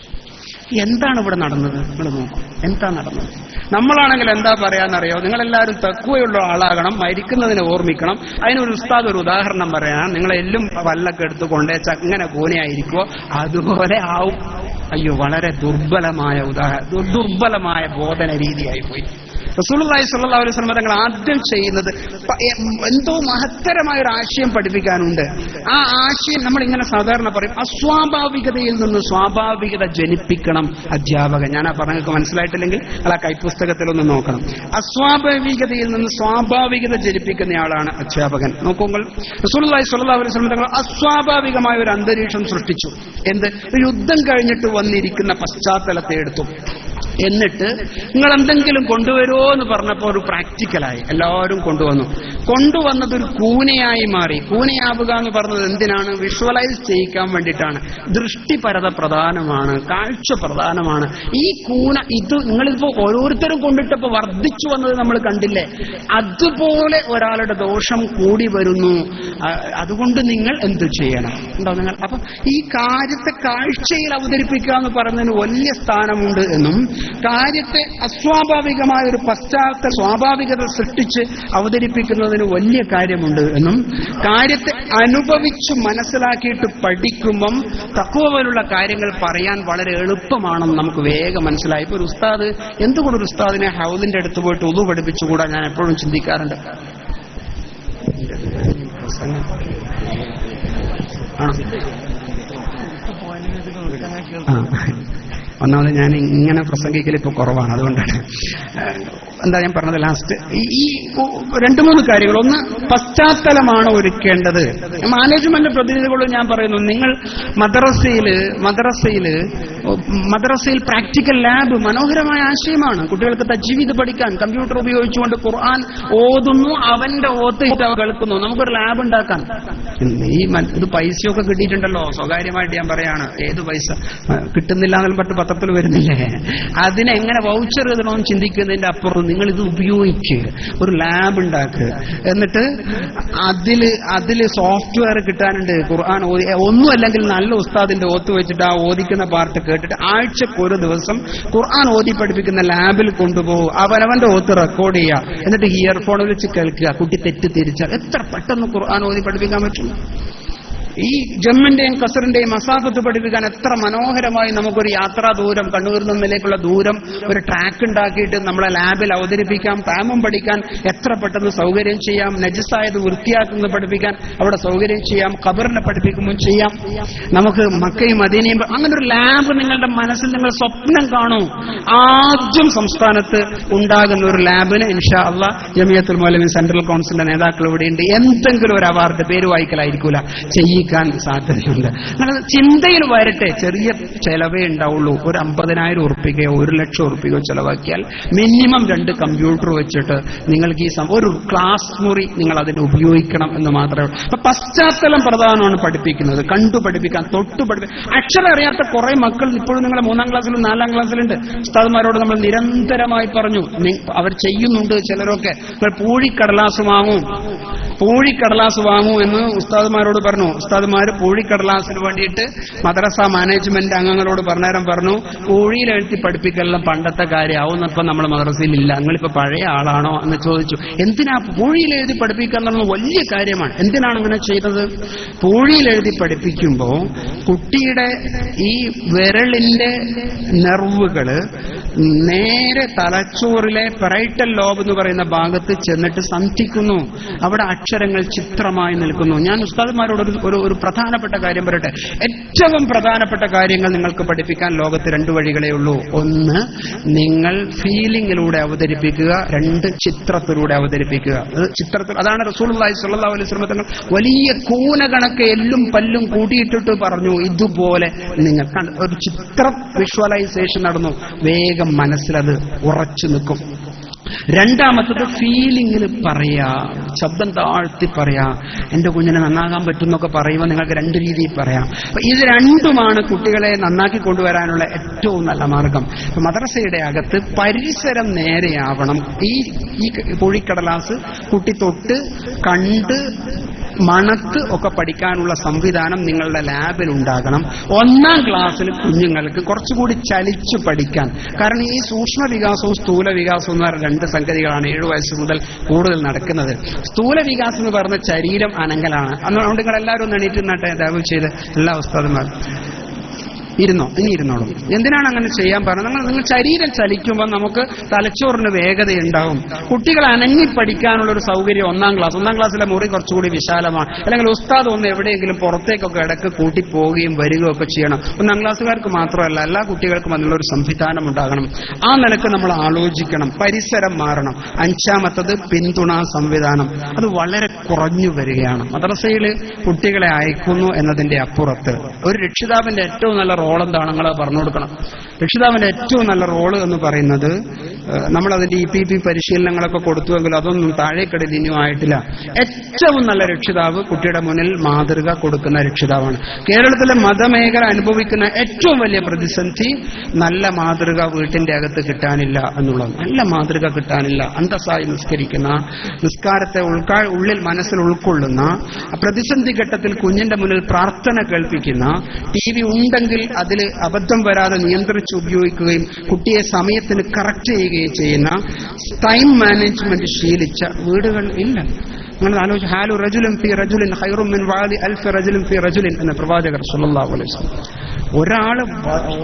എന്താണ് ഇവിടെ നടന്നത്? നിങ്ങൾ നോക്കൂ. എന്താ നടന്നത്? നമ്മളാണെങ്കിൽ എന്താ പറയാന്നറിയോ? നിങ്ങളെല്ലാവരും തക്കുവയുള്ള ആളാകണം മരിക്കുന്നതിനെ ഓർമ്മിക്കണം. അതിനൊരു ഉസ്താദ് ഒരു ഉദാഹരണം പറയാൻ നിങ്ങൾ എല്ലും വല്ലൊക്കെ എടുത്തുകൊണ്ട് ചങ്ങനെ കൂനയായിരിക്കുമോ അതുപോലെ ആവും. അയ്യോ വളരെ ദുർബലമായ ഉദാഹരണം ദുർബലമായ ബോധന രീതിയായി പോയി. റസൂലുള്ളാഹി സ്വല്ലല്ലാഹു അലൈഹി വസല്ലം തങ്ങൾ ആദ്യം ചെയ്യുന്നത് എന്തോ മഹത്തരമായ ഒരു ആശയം പഠിപ്പിക്കാനുണ്ട്. ആ ആശയം നമ്മൾ ഇങ്ങനെ സാധാരണ പറയും അസ്വാഭാവികതയിൽ നിന്ന് സ്വാഭാവികത ജനിപ്പിക്കണം അധ്യാപകൻ. ഞാൻ ആ പറഞ്ഞൊക്കെ മനസ്സിലായിട്ടില്ലെങ്കിൽ അല്ല കൈപ്പുസ്തകത്തിലൊന്ന് നോക്കണം. അസ്വാഭാവികതയിൽ നിന്ന് സ്വാഭാവികത ജനിപ്പിക്കുന്നയാളാണ് അധ്യാപകൻ. നോക്കുമ്പോൾ റസൂലി സ്വല്ലല്ലാഹു അലൈഹി വസല്ലം തങ്ങൾ അസ്വാഭാവികമായ ഒരു അന്തരീക്ഷം സൃഷ്ടിച്ചു. എന്ത്? യുദ്ധം കഴിഞ്ഞിട്ട് വന്നിരിക്കുന്ന പശ്ചാത്തലത്തെ എടുത്തു. എന്നിട്ട് നിങ്ങൾ എന്തെങ്കിലും കൊണ്ടുവരുമോ എന്ന് പറഞ്ഞപ്പോൾ ഒരു പ്രാക്ടിക്കലായി. എല്ലാവരും കൊണ്ടുവന്നു. കൊണ്ടുവന്നത് ഒരു കൂനയായി മാറി. കൂനയാവുക എന്ന് പറഞ്ഞത് എന്തിനാണ്? വിഷ്വലൈസ് ചെയ്യിക്കാൻ വേണ്ടിയിട്ടാണ്. ദൃഷ്ടിപരത പ്രധാനമാണ്. കാഴ്ച പ്രധാനമാണ്. ഈ കൂന ഇത് നിങ്ങളിപ്പോ ഓരോരുത്തരും കൊണ്ടിട്ടപ്പോ വർദ്ധിച്ചു വന്നത് നമ്മൾ കണ്ടില്ലേ? അതുപോലെ ഒരാളുടെ ദോഷം കൂടി വരുന്നു. അതുകൊണ്ട് നിങ്ങൾ എന്ത് ചെയ്യണം? ഉണ്ടോ നിങ്ങൾ? അപ്പൊ ഈ കാര്യത്തെ കാഴ്ചയിൽ അവതരിപ്പിക്കുക എന്ന് പറയുന്നതിന് വലിയ സ്ഥാനമുണ്ട് എന്നും കാര്യത്തെ അസ്വാഭാവികമായ ഒരു പശ്ചാത്തല സ്വാഭാവികത സൃഷ്ടിച്ച് അവതരിപ്പിക്കുന്നതിന് വലിയ കാര്യമുണ്ട് എന്നും കാര്യത്തെ അനുഭവിച്ച് മനസ്സിലാക്കിയിട്ട് പഠിക്കുമ്പം തക്കുവ പോലുള്ള കാര്യങ്ങൾ പറയാൻ വളരെ എളുപ്പമാണെന്ന് നമുക്ക് വേഗം മനസ്സിലായി ഇപ്പൊ ഒരു ഉസ്താദ് എന്തുകൊണ്ട് ഒരു ഉസ്താദിനെ ഹൗദിന്റെ അടുത്ത് പോയിട്ട് ഉതു പഠിപ്പിച്ചുകൂടാ ഞാൻ എപ്പോഴും ചിന്തിക്കാറുണ്ട് ആണോ. ഒന്നാമത് ഞാൻ ഇങ്ങനെ പ്രസംഗിക്കൽ ഇപ്പൊ കുറവാണ്. അതുകൊണ്ടാണ് എന്താ ഞാൻ പറഞ്ഞത് ലാസ്റ്റ് ഈ രണ്ടു മൂന്ന് കാര്യങ്ങൾ. ഒന്ന് പശ്ചാത്തലമാണ് ഒരുക്കേണ്ടത്. മാനേജ്മെന്റ് പ്രതിനിധികളോട് ഞാൻ പറയുന്നു നിങ്ങൾ മദ്രസയിൽ മദ്രസയിൽ മദ്രസയിൽ പ്രാക്ടിക്കൽ ലാബ് മനോഹരമായ ആശയമാണ്. കുട്ടികൾക്ക് തജ്വീദ് പഠിക്കാൻ കമ്പ്യൂട്ടർ ഉപയോഗിച്ചുകൊണ്ട് ഖുർആൻ ഓതുന്നു അവന്റെ ഓത്ത് കേൾക്കുന്നു. നമുക്കൊരു ലാബ് ഉണ്ടാക്കാൻ ഈ ഇത് പൈസയൊക്കെ കിട്ടിയിട്ടുണ്ടല്ലോ. സ്വകാര്യമായിട്ട് ഞാൻ പറയാണ് ഏത് പൈസ? കിട്ടുന്നില്ല എന്നും പറഞ്ഞ് പത്രത്തിൽ വരുന്നില്ലേ? അതിനെങ്ങനെ വൗച്ചർ എഴുതണമെന്ന് ചിന്തിക്കുന്നതിന്റെ അപ്പുറം നിങ്ങൾ ഇത് ഉപയോഗിക്കുക ഒരു ലാബ് ഉണ്ടാക്കുക എന്നിട്ട് അതിൽ അതിൽ സോഫ്റ്റ്വെയർ കിട്ടാനുണ്ട് ഖുർആൻ ഒന്നും അല്ലെങ്കിൽ നല്ല ഉസ്താദിന്റെ ഓത്ത് വെച്ചിട്ട് ആ ഓദിക്കുന്ന പാർട്ട് കേട്ടിട്ട് ആഴ്ചക്ക് ഒരു ദിവസം ഖുർആൻ ഓതി പഠിപ്പിക്കുന്ന ലാബിൽ കൊണ്ടുപോകും. അവനവന്റെ ഓത്ത് റെക്കോർഡ് ചെയ്യുക എന്നിട്ട് ഇയർഫോൺ വെച്ച് കേൾക്കുക. കുട്ടി തെറ്റ് തിരിച്ചാൽ എത്ര പെട്ടെന്ന് ഖുർആൻ ഓതി പഠിപ്പിക്കാൻ പറ്റും? ഈ ജമ്മിന്റെയും കസറിന്റെയും മസാഫത്ത് പഠിപ്പിക്കാൻ എത്ര മനോഹരമായി നമുക്കൊരു യാത്രാ ദൂരം കണ്ണൂരിൽ നിന്നിലേക്കുള്ള ദൂരം ഒരു ട്രാക്ക് ഉണ്ടാക്കിയിട്ട് നമ്മളെ ലാബിൽ അവതരിപ്പിക്കാം താമം പഠിക്കാൻ എത്ര പെട്ടെന്ന് സൗകര്യം ചെയ്യാം നജസായത് വൃത്തിയാക്കുന്നത് പഠിപ്പിക്കാൻ അവിടെ സൗകര്യം ചെയ്യാം ഖബറിനെ പഠിപ്പിക്കുമ്പോൾ ചെയ്യാം. നമുക്ക് മക്കയും മദീനയും അങ്ങനെ ഒരു ലാബ് നിങ്ങളുടെ മനസ്സിൽ നിങ്ങൾ സ്വപ്നം കാണൂ. ആദ്യം സംസ്ഥാനത്ത് ഉണ്ടാകുന്ന ഒരു ലാബിന് ഇൻഷാ അള്ളാ ജമിയത്തുൽ മൗലമി സെൻട്രൽ കൗൺസിലിന്റെ നേതാക്കൾ ഇവിടെയുണ്ട്. എന്തെങ്കിലും ഒരു അവാർഡ് പേര് വായിക്കലായിരിക്കൂല. ചെയ്യിക്കുക ഉപയോഗിക്കാൻ സാധ്യതയുണ്ട്. നിങ്ങൾ ചിന്തയിൽ വരട്ടെ. ചെറിയ ചെലവേ ഉണ്ടാവുള്ളൂ. ഒരു അമ്പതിനായിരം ഉറുപ്പികയോ ഒരു ലക്ഷം ഉറുപ്പികയോ ചെലവാക്കിയാൽ മിനിമം രണ്ട് കമ്പ്യൂട്ടർ വെച്ചിട്ട് നിങ്ങൾക്ക് ഈ ഒരു ക്ലാസ് മുറി നിങ്ങൾ അതിന് ഉപയോഗിക്കണം എന്ന് മാത്രമേ ഉള്ളൂ. അപ്പൊ പശ്ചാത്തലം പ്രധാനമാണ് പഠിപ്പിക്കുന്നത്. കണ്ടു പഠിപ്പിക്കാൻ തൊട്ടു പഠിപ്പിക്കാൻ. അക്ഷരം അറിയാത്ത കുറെ മക്കൾ ഇപ്പോഴും നിങ്ങൾ മൂന്നാം ക്ലാസ്സിലും നാലാം ക്ലാസ്സിലുണ്ട്. ഉസ്താദ്മാരോട് നമ്മൾ നിരന്തരമായി പറഞ്ഞു അവർ ചെയ്യുന്നുണ്ട് ചിലരൊക്കെ. പൂഴിക്കടലാസ് വാങ്ങും. പൂഴിക്കടലാസ് വാങ്ങൂ എന്ന് ഉസ്താദ്മാരോട് പറഞ്ഞു. ഉസ്താദ്മാര് പൂഴിക്കടലാസിന് വേണ്ടിയിട്ട് മദ്രസ മാനേജ്മെന്റ് അംഗങ്ങളോട് പറഞ്ഞേരം പറഞ്ഞു പൂഴിയിൽ എഴുതി പഠിപ്പിക്കലെല്ലാം പണ്ടത്തെ കാര്യമാവുന്നപ്പം നമ്മൾ മദ്രസയിൽ ഇല്ല പഴയ ആളാണോ? എന്ന് ചോദിച്ചു. എന്തിനാ പൂഴിയിൽ എഴുതി പഠിപ്പിക്കുക വലിയ കാര്യമാണ്. എന്തിനാണ് ഇങ്ങനെ ചെയ്തത്? പൂഴിയിൽ എഴുതി പഠിപ്പിക്കുമ്പോൾ കുട്ടിയുടെ ഈ വിരളിന്റെ നെർവുകൾ നേരെ തലച്ചോറിലെ പെറൈറ്റൽ ലോബ് എന്ന് പറയുന്ന ഭാഗത്ത് ചെന്നിട്ട് സന്ധിക്കുന്നു അവിടെ അക്ഷരങ്ങൾ ചിത്രമായി നിൽക്കുന്നു. ഞാൻ ഉസ്താദ്മാരോട് ഒരു- ഒരു പ്രധാനപ്പെട്ട കാര്യം പറയട്ടെ. ഏറ്റവും പ്രധാനപ്പെട്ട കാര്യങ്ങൾ നിങ്ങൾക്ക് പഠിപ്പിക്കാൻ ലോകത്ത് രണ്ടു വഴികളേ ഉള്ളൂ. ഒന്ന് നിങ്ങൾ ഫീലിംഗിലൂടെ അവതരിപ്പിക്കുക. രണ്ട് ചിത്രത്തിലൂടെ അവതരിപ്പിക്കുക. ചിത്രത്തിൽ അതാണ് റസൂൾ സല്ലല്ലാഹു അലൈഹി വസല്ലം വലിയ കൂനകണക്ക് എല്ലും പല്ലും കൂട്ടിയിട്ടിട്ട് പറഞ്ഞു. ഇതുപോലെ നിങ്ങൾ ഒരു ചിത്രം വിഷ്വലൈസേഷൻ നടന്നു. വേഗം മനസ്സിലത് ഉറച്ചു നിൽക്കും. രണ്ടാമത്തത് ഫീലിംഗിൽ പറയാ ശബ്ദം താഴ്ത്തി പറയാ എന്റെ കുഞ്ഞിനെ നന്നാകാൻ പറ്റുമെന്നൊക്കെ പറയുമ്പോൾ നിങ്ങൾക്ക് രണ്ട് രീതിയിൽ പറയാം. അപ്പൊ ഇത് രണ്ടുമാണ് കുട്ടികളെ നന്നാക്കി കൊണ്ടുവരാനുള്ള ഏറ്റവും നല്ല മാർഗം. മദ്രസയുടെ അകത്ത് പരിസരം നേരെയാവണം. ഈ ഈ കുഴിക്കടലാസ് കുട്ടി തൊട്ട് കണ്ട് മണത്ത് ഒക്കെ പഠിക്കാനുള്ള സംവിധാനം നിങ്ങളുടെ ലാബിൽ ഉണ്ടാകണം. ഒന്നാം ക്ലാസ്സിൽ കുഞ്ഞുങ്ങൾക്ക് കുറച്ചുകൂടി ചലിച്ചു പഠിക്കാൻ. കാരണം ഈ സൂക്ഷ്മ വികാസവും സ്ഥൂല വികാസവും എന്ന് പറയുന്ന രണ്ട് സംഗതികളാണ് ഏഴു വയസ്സ് മുതൽ കൂടുതൽ നടക്കുന്നത്. സ്ഥൂല വികാസം എന്ന് പറഞ്ഞ ശരീരം അനങ്ങലാണ്. അതുകൊണ്ട് നിങ്ങൾ എല്ലാവരും ഒന്ന് എണീറ്റ് നട്ടെ ദയവ് ചെയ്ത് എല്ലാ ഉസ്താദന്മാരും. ഇരുന്നോ? ഇനി ഇരുന്നോളൂ. എന്തിനാണ് അങ്ങനെ ചെയ്യാൻ പറഞ്ഞത്? നിങ്ങൾ നിങ്ങൾ ശരീരം ചലിക്കുമ്പോൾ നമുക്ക് തലച്ചോറിന് വേഗത ഉണ്ടാവും കുട്ടികൾ അനങ്ങി പഠിക്കാനുള്ള ഒരു സൗകര്യം ഒന്നാം ക്ലാസ്. ഒന്നാം ക്ലാസ്സിലെ മുറി കുറച്ചുകൂടി വിശാലമാണ്. അല്ലെങ്കിൽ ഉസ്താദ് ഒന്ന് എവിടെയെങ്കിലും പുറത്തേക്കൊക്കെ ഇടയ്ക്ക് കൂട്ടി പോവുകയും വരികയും ഒക്കെ ചെയ്യണം. ഒന്നാം ക്ലാസ്സുകാർക്ക് മാത്രമല്ല എല്ലാ കുട്ടികൾക്കും അതിനുള്ള ഒരു സംവിധാനം ഉണ്ടാകണം. ആ നിലയ്ക്ക് നമ്മൾ ആലോചിക്കണം. പരിസരം മാറണം. അഞ്ചാമത്തത് പിന്തുണാ സംവിധാനം. അത് വളരെ കുറഞ്ഞു വരികയാണ്. മദ്രസയിൽ കുട്ടികളെ അയക്കുന്നു എന്നതിന്റെ അപ്പുറത്ത്. ഒരു രക്ഷിതാവിന്റെ ഏറ്റവും നല്ല റോൾ എന്താണ് നിങ്ങൾ പറഞ്ഞു കൊടുക്കണം രക്ഷിതാവിന്റെ ഏറ്റവും നല്ല റോൾ എന്ന് പറയുന്നത് ഏഹ്, നമ്മളതിന്റെ ഇ പി പി പരിശീലനങ്ങളൊക്കെ കൊടുത്തുവെങ്കിലും അതൊന്നും താഴേക്കടയിൽ ഇനിയും ആയിട്ടില്ല ഏറ്റവും നല്ല രക്ഷിതാവ് കുട്ടിയുടെ മുന്നിൽ മാതൃക കൊടുക്കുന്ന രക്ഷിതാവാണ്. കേരളത്തിലെ മതമേഖല അനുഭവിക്കുന്ന ഏറ്റവും വലിയ പ്രതിസന്ധി നല്ല മാതൃക വീട്ടിന്റെ അകത്ത് കിട്ടാനില്ല എന്നുള്ളത്. നല്ല മാതൃക കിട്ടാനില്ല. അന്തസ്സായി നിസ്കരിക്കുന്ന നിസ്കാരത്തെ ഉൾക്കാ ഉള്ളിൽ മനസ്സിൽ ഉൾക്കൊള്ളുന്ന പ്രതിസന്ധി ഘട്ടത്തിൽ കുഞ്ഞിന്റെ മുന്നിൽ പ്രാർത്ഥന കേൾപ്പിക്കുന്ന ടി വി ഉണ്ടെങ്കിൽ അതിൽ അബദ്ധം വരാതെ നിയന്ത്രിച്ച് ഉപയോഗിക്കുകയും കുട്ടിയെ സമയത്തിന് കറക്റ്റ് ചെയ്യുകയും ചെയ്യുന്ന ടൈം മാനേജ്മെന്റ് ശീലിച്ച വീടുകൾ ഇല്ല. നിങ്ങൾ ആലോചിച്ച് ഹാലു റജുലും ഫി റജുലിൻ ഹൈറുമിൻ വാലി അൽഫി റജുലിൻ ഫി റജുലിൻ എന്ന പ്രവാചകർ സല്ലല്ലാഹു അലൈഹി ഒരാൾ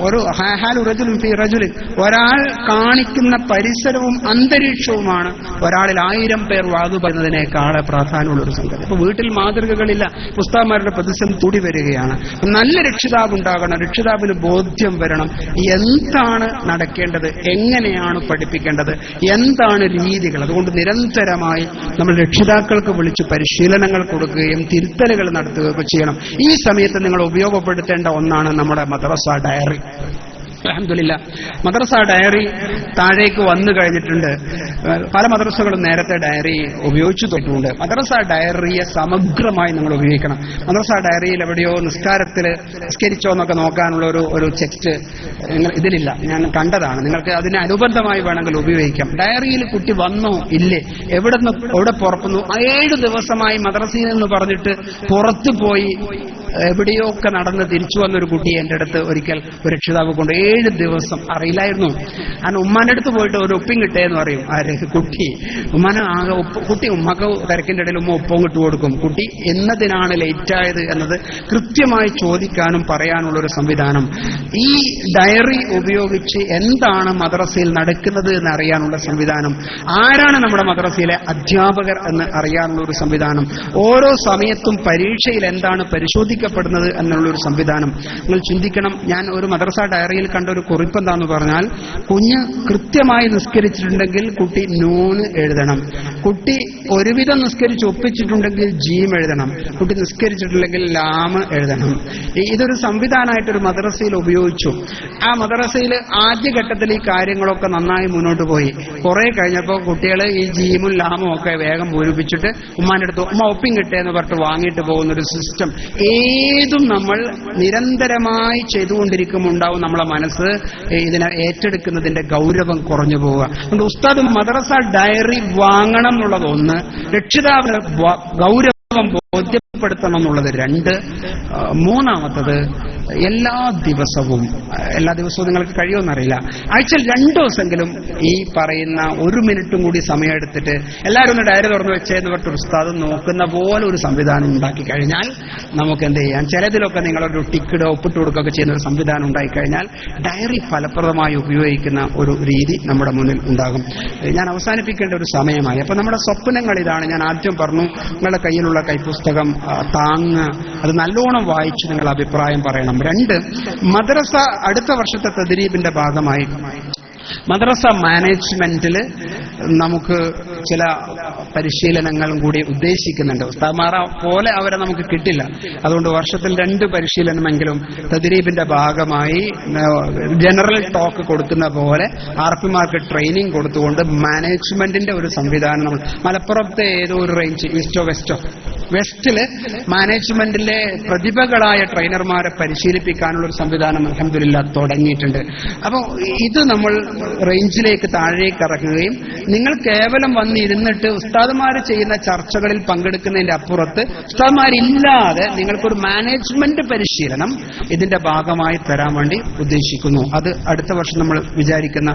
ഒരു ഹാലു റജുലും ഫി റജുലിൻ ഒരാൾ കാണിക്കുന്ന പരിസരവും അന്തരീക്ഷവുമാണ്. ഒരാളിൽ ആയിരം പേർ വാതു പറയുന്നതിനേക്കാളെ പ്രാധാന്യമുള്ള ഒരു സംഗതി. അപ്പൊ വീട്ടിൽ മാതൃകകളില്ല. പുസ്തകന്മാരുടെ പ്രതിസന്ധി കൂടി വരികയാണ്. നല്ല രക്ഷിതാവ് ഉണ്ടാകണം രക്ഷിതാവിന് ബോധ്യം വരണം. എന്താണ് നടക്കേണ്ടത്? എങ്ങനെയാണ് പഠിപ്പിക്കേണ്ടത്? എന്താണ് രീതികൾ? അതുകൊണ്ട് നിരന്തരമായി നമ്മൾ രക്ഷിതാക്കൾക്ക് വിളിച്ച് പരിശീലനങ്ങൾ കൊടുക്കുകയും തിരുത്തലുകൾ നടത്തുകയൊക്കെ ചെയ്യണം. ഈ സമയത്ത് നിങ്ങൾ ഉപയോഗപ്പെടുത്തേണ്ട ഒന്നാണ് നമ്മുടെ മദ്രസ ഡയറി. അലഹമില്ല മദ്രസ ഡയറി താഴേക്ക് വന്നു കഴിഞ്ഞിട്ടുണ്ട്. പല മദ്രസകളും നേരത്തെ ഡയറി ഉപയോഗിച്ചു തൊട്ടുണ്ട് മദ്രസ ഡയറിയെ സമഗ്രമായി നമ്മൾ ഉപയോഗിക്കണം. മദ്രസ ഡയറിയിൽ എവിടെയോ നിസ്കാരത്തിൽ നിസ്കരിച്ചോ എന്നൊക്കെ നോക്കാനുള്ള ഒരു ഒരു ചെക്സ്റ്റ് ഇതിലില്ല. ഞാൻ കണ്ടതാണ്. നിങ്ങൾക്ക് അതിനെ അനുബന്ധമായി വേണമെങ്കിൽ ഉപയോഗിക്കാം. ഡയറിയിൽ കുട്ടി വന്നോ? ഇല്ലേ. എവിടെ നിന്ന് എവിടെ പുറത്തുന്നു ഏഴ് ദിവസമായി മദ്രസയിൽ നിന്ന് പറഞ്ഞിട്ട് പുറത്തു പോയി എവിടെയോ ഒക്കെ നടന്ന് തിരിച്ചു വന്നൊരു കുട്ടി എന്റെ അടുത്ത് ഒരിക്കൽ ഒരു രക്ഷിതാവ് കൊണ്ട് ഏഴ് ദിവസം അറിയില്ലായിരുന്നു. കാരണം ഉമ്മാന്റെ അടുത്ത് പോയിട്ട് ഒരു ഉപ്പിങ് കിട്ടേന്ന് പറയും. ആര്? കുട്ടി. ഉമ്മാനെ ആകെ ഉപ്പ് കുട്ടി ഉമ്മക്ക് തിരക്കിന്റെ ഇടയിൽ ഉമ്മ ഉപ്പും കിട്ടു കൊടുക്കും. കുട്ടി എന്നതിനാണ് ലേറ്റ് ആയത് എന്നത് കൃത്യമായി ചോദിക്കാനും പറയാനുള്ള ഒരു സംവിധാനം. ഈ ഡയറി ഉപയോഗിച്ച് എന്താണ് മദ്രസയിൽ നടക്കുന്നത് എന്ന് അറിയാനുള്ള സംവിധാനം. ആരാണ് നമ്മുടെ മദ്രസയിലെ അധ്യാപകർ എന്ന് അറിയാനുള്ള ഒരു സംവിധാനം. ഓരോ സമയത്തും പരീക്ഷയിൽ എന്താണ് പരിശോധിക്കപ്പെടുന്നത് എന്നുള്ള ഒരു സംവിധാനം. നിങ്ങൾ ചിന്തിക്കണം ഞാൻ ഒരു മദ്രസ ഡയറിയിൽ കണ്ട ഒരു കുറിപ്പ് എന്താന്ന് പറഞ്ഞാൽ കുഞ്ഞ് കൃത്യമായി നിസ്കരിച്ചിട്ടുണ്ടെങ്കിൽ കുട്ടി നൂന് എഴുതണം. കുട്ടി ഒരുവിധം നിസ്കരിച്ച് ഒപ്പിച്ചിട്ടുണ്ടെങ്കിൽ ജീം എഴുതണം. കുട്ടി നിസ്കരിച്ചിട്ടില്ലെങ്കിൽ ലാമ് എഴുതണം. ഇതൊരു ഇതൊരു സംവിധാനമായിട്ടൊരു മദ്രസയിൽ ഉപയോഗിച്ചു. ആ മദ്രസയിൽ ആദ്യഘട്ടത്തിൽ ഈ കാര്യങ്ങളൊക്കെ നന്നായി മുന്നോട്ട് പോയി. കുറെ കഴിഞ്ഞപ്പോൾ കുട്ടികൾ ഈ ജീമും ലാമും ഒക്കെ വേഗം പൂരിപ്പിച്ചിട്ട് ഉമ്മാന്റെ അടുത്ത് ഉമ്മ ഒപ്പിൻ കിട്ടേ എന്ന് പറഞ്ഞിട്ട് വാങ്ങിയിട്ട് പോകുന്ന ഒരു സിസ്റ്റം ഏതും നമ്മൾ നിരന്തരമായി ചെയ്തുകൊണ്ടിരിക്കുമ്പോൾ ഉണ്ടാവും നമ്മളെ മനസ്സ് ഇതിനെ ഏറ്റെടുക്കുന്നതിന്റെ ഗൗരവം കുറഞ്ഞു പോവുക. അതുകൊണ്ട് ഉസ്താദ് മദ്രസ ഡയറി വാങ്ങണം എന്നുള്ളത് ഒന്ന്. രക്ഷിതാവിന് ഗൗരവം ബോധ്യപ്പെടുത്തണം എന്നുള്ളത് രണ്ട്. മൂന്നാമത്തത് എല്ലാ ദിവസവും എല്ലാ ദിവസവും നിങ്ങൾക്ക് കഴിയുമെന്നറിയില്ല ആഴ്ചയിൽ രണ്ടു ദിവസമെങ്കിലും ഈ പറയുന്ന ഒരു മിനിറ്റും കൂടി സമയം എടുത്തിട്ട് എല്ലാവരും ഒന്ന് ഡയറി തുറന്നു വെച്ചേന്ന് പറഞ്ഞിട്ട് ഉസ്താദ് നോക്കുന്ന പോലെ ഒരു സംവിധാനം ഉണ്ടാക്കി കഴിഞ്ഞാൽ നമുക്ക് എന്ത് ചെയ്യാം? ചിലതിലൊക്കെ നിങ്ങളൊരു ടിക്കറ്റ് ഒപ്പിട്ട് കൊടുക്കുകയൊക്കെ ചെയ്യുന്ന ഒരു സംവിധാനം ഉണ്ടായി കഴിഞ്ഞാൽ ഡയറി ഫലപ്രദമായി ഉപയോഗിക്കുന്ന ഒരു രീതി നമ്മുടെ മുന്നിൽ ഉണ്ടാകും. ഞാൻ അവസാനിപ്പിക്കേണ്ട ഒരു സമയമായി. അപ്പൊ നമ്മുടെ സ്വപ്നങ്ങൾ ഇതാണ്. ഞാൻ ആദ്യം പറഞ്ഞു നിങ്ങളുടെ കയ്യിലുള്ള കൈപ്പുസ്തകം താങ്ങ് അത് നല്ലോണം വായിച്ച് നിങ്ങൾ അഭിപ്രായം പറയണം. രണ്ട് മദ്രസ അടുത്ത വർഷത്തെ തദ്രീബിന്റെ ഭാഗമായി മദ്രസ മാനേജ്മെന്റിൽ നമുക്ക് ചില പരിശീലനങ്ങളും കൂടി ഉദ്ദേശിക്കുന്നുണ്ട്. ഉസ്താമാറ പോലെ അവരെ നമുക്ക് കിട്ടില്ല. അതുകൊണ്ട് വർഷത്തിൽ രണ്ട് പരിശീലനമെങ്കിലും തദ്രീബിന്റെ ഭാഗമായി ജനറൽ ടോക്ക് കൊടുക്കുന്ന പോലെ ആർ പിമാർക്ക് ട്രെയിനിങ് കൊടുത്തുകൊണ്ട് മാനേജ്മെന്റിന്റെ ഒരു സംവിധാനം നമ്മൾ മലപ്പുറത്തെ ഏതോ ഒരു റേഞ്ച് ഈസ്റ്റോ വെസ്റ്റോ. വെസ്റ്റിൽ മാനേജ്മെന്റിലെ പ്രതിഭകളായ ട്രെയിനർമാരെ പരിശീലിപ്പിക്കാനുള്ള ഒരു സംവിധാനം അലഹമില്ല തുടങ്ങിയിട്ടുണ്ട്. അപ്പോൾ ഇത് നമ്മൾ റേഞ്ചിലേക്ക് താഴേക്ക് ഇറങ്ങുകയും നിങ്ങൾ കേവലം വന്നിരുന്നിട്ട് ഉസ്താദുമാർ ചെയ്യുന്ന ചർച്ചകളിൽ പങ്കെടുക്കുന്നതിന്റെ അപ്പുറത്ത് ഉസ്താദുമാരില്ലാതെ നിങ്ങൾക്കൊരു മാനേജ്മെന്റ് പരിശീലനം ഇതിന്റെ ഭാഗമായി തരാൻ വേണ്ടി ഉദ്ദേശിക്കുന്നു. അത് അടുത്ത വർഷം നമ്മൾ വിചാരിക്കുന്ന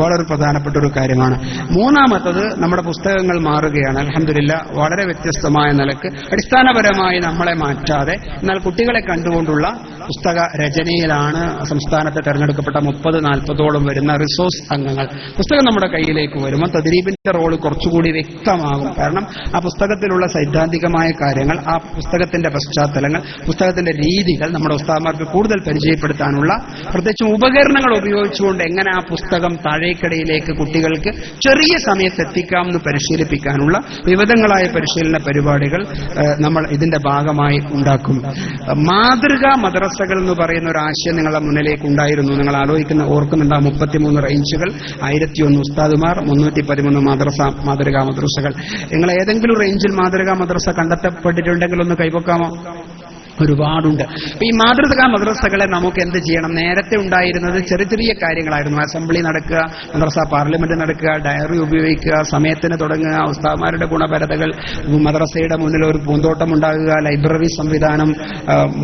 വളരെ പ്രധാനപ്പെട്ട ഒരു കാര്യമാണ്. മൂന്നാമത്തത് നമ്മുടെ പുസ്തകങ്ങൾ മാറുകയാണ്. അലഹമില്ല വളരെ വ്യത്യസ്തമായ നിലയ്ക്ക് അടിസ്ഥാനപരമായി നമ്മളെ മാറ്റാതെ എന്നാൽ കുട്ടികളെ കണ്ടുകൊണ്ടുള്ള പുസ്തക രചനയിലാണ് സംസ്ഥാനത്തെ തെരഞ്ഞെടുക്കപ്പെട്ട മുപ്പത് നാൽപ്പതോളം വരുന്ന റിസോഴ്സ് അംഗങ്ങൾ. പുസ്തകം നമ്മുടെ കയ്യിലേക്ക് വരുമ്പോൾ തദ്രീപിന്റെ റോൾ കുറച്ചുകൂടി വ്യക്തമാകും. കാരണം ആ പുസ്തകത്തിലുള്ള സൈദ്ധാന്തികമായ കാര്യങ്ങൾ ആ പുസ്തകത്തിന്റെ പശ്ചാത്തലങ്ങൾ പുസ്തകത്തിന്റെ രീതികൾ നമ്മുടെ ഉസ്താദ്മാർക്ക് കൂടുതൽ പരിചയപ്പെടുത്താനുള്ള പ്രത്യേകിച്ചും ഉപകരണങ്ങൾ ഉപയോഗിച്ചുകൊണ്ട് എങ്ങനെ ആ പുസ്തകം താഴേക്കടയിലേക്ക് കുട്ടികൾക്ക് ചെറിയ സമയത്ത് എത്തിക്കാം എന്ന് പരിശീലിപ്പിക്കാനുള്ള വിവിധങ്ങളായ പരിശീലന പരിപാടികൾ നമ്മൾ ഇതിന്റെ ഭാഗമായി ഉണ്ടാക്കും. മാതൃകാ മദ്രസകൾ എന്ന് പറയുന്ന ഒരു ആശയം നിങ്ങളുടെ മുന്നിലേക്ക് ഉണ്ടായിരുന്നു. നിങ്ങൾ ആലോചിക്കുന്ന ഓർക്കുന്നുണ്ട് മുപ്പത്തിമൂന്ന് റേഞ്ചുകൾ ആയിരത്തി ഒന്ന് ഉസ്താദുമാർ മുന്നൂറ്റി പതിമൂന്ന് മദ്രസ മാതൃകാ മദ്രസകൾ. നിങ്ങൾ ഏതെങ്കിലും റേഞ്ചിൽ മാതൃകാ മദ്രസ കണ്ടെത്തപ്പെട്ടിട്ടുണ്ടെങ്കിൽ ഒന്ന് കൈവക്കാമോ? ഒരുപാടുണ്ട്. ഈ മാതൃകാ മദ്രസകളെ നമുക്ക് എന്ത് ചെയ്യണം? നേരത്തെ ഉണ്ടായിരുന്നത് ചെറിയ ചെറിയ കാര്യങ്ങളായിരുന്നു. അസംബ്ലി നടക്കുക മദ്രസ പാർലമെന്റ് നടക്കുക ഡയറി ഉപയോഗിക്കുക സമയത്തിന് തുടങ്ങുക ഉസ്താദ്മാരുടെ ഗുണപരതകൾ മദ്രസയുടെ മുന്നിൽ ഒരു പൂന്തോട്ടം ഉണ്ടാകുക ലൈബ്രറി സംവിധാനം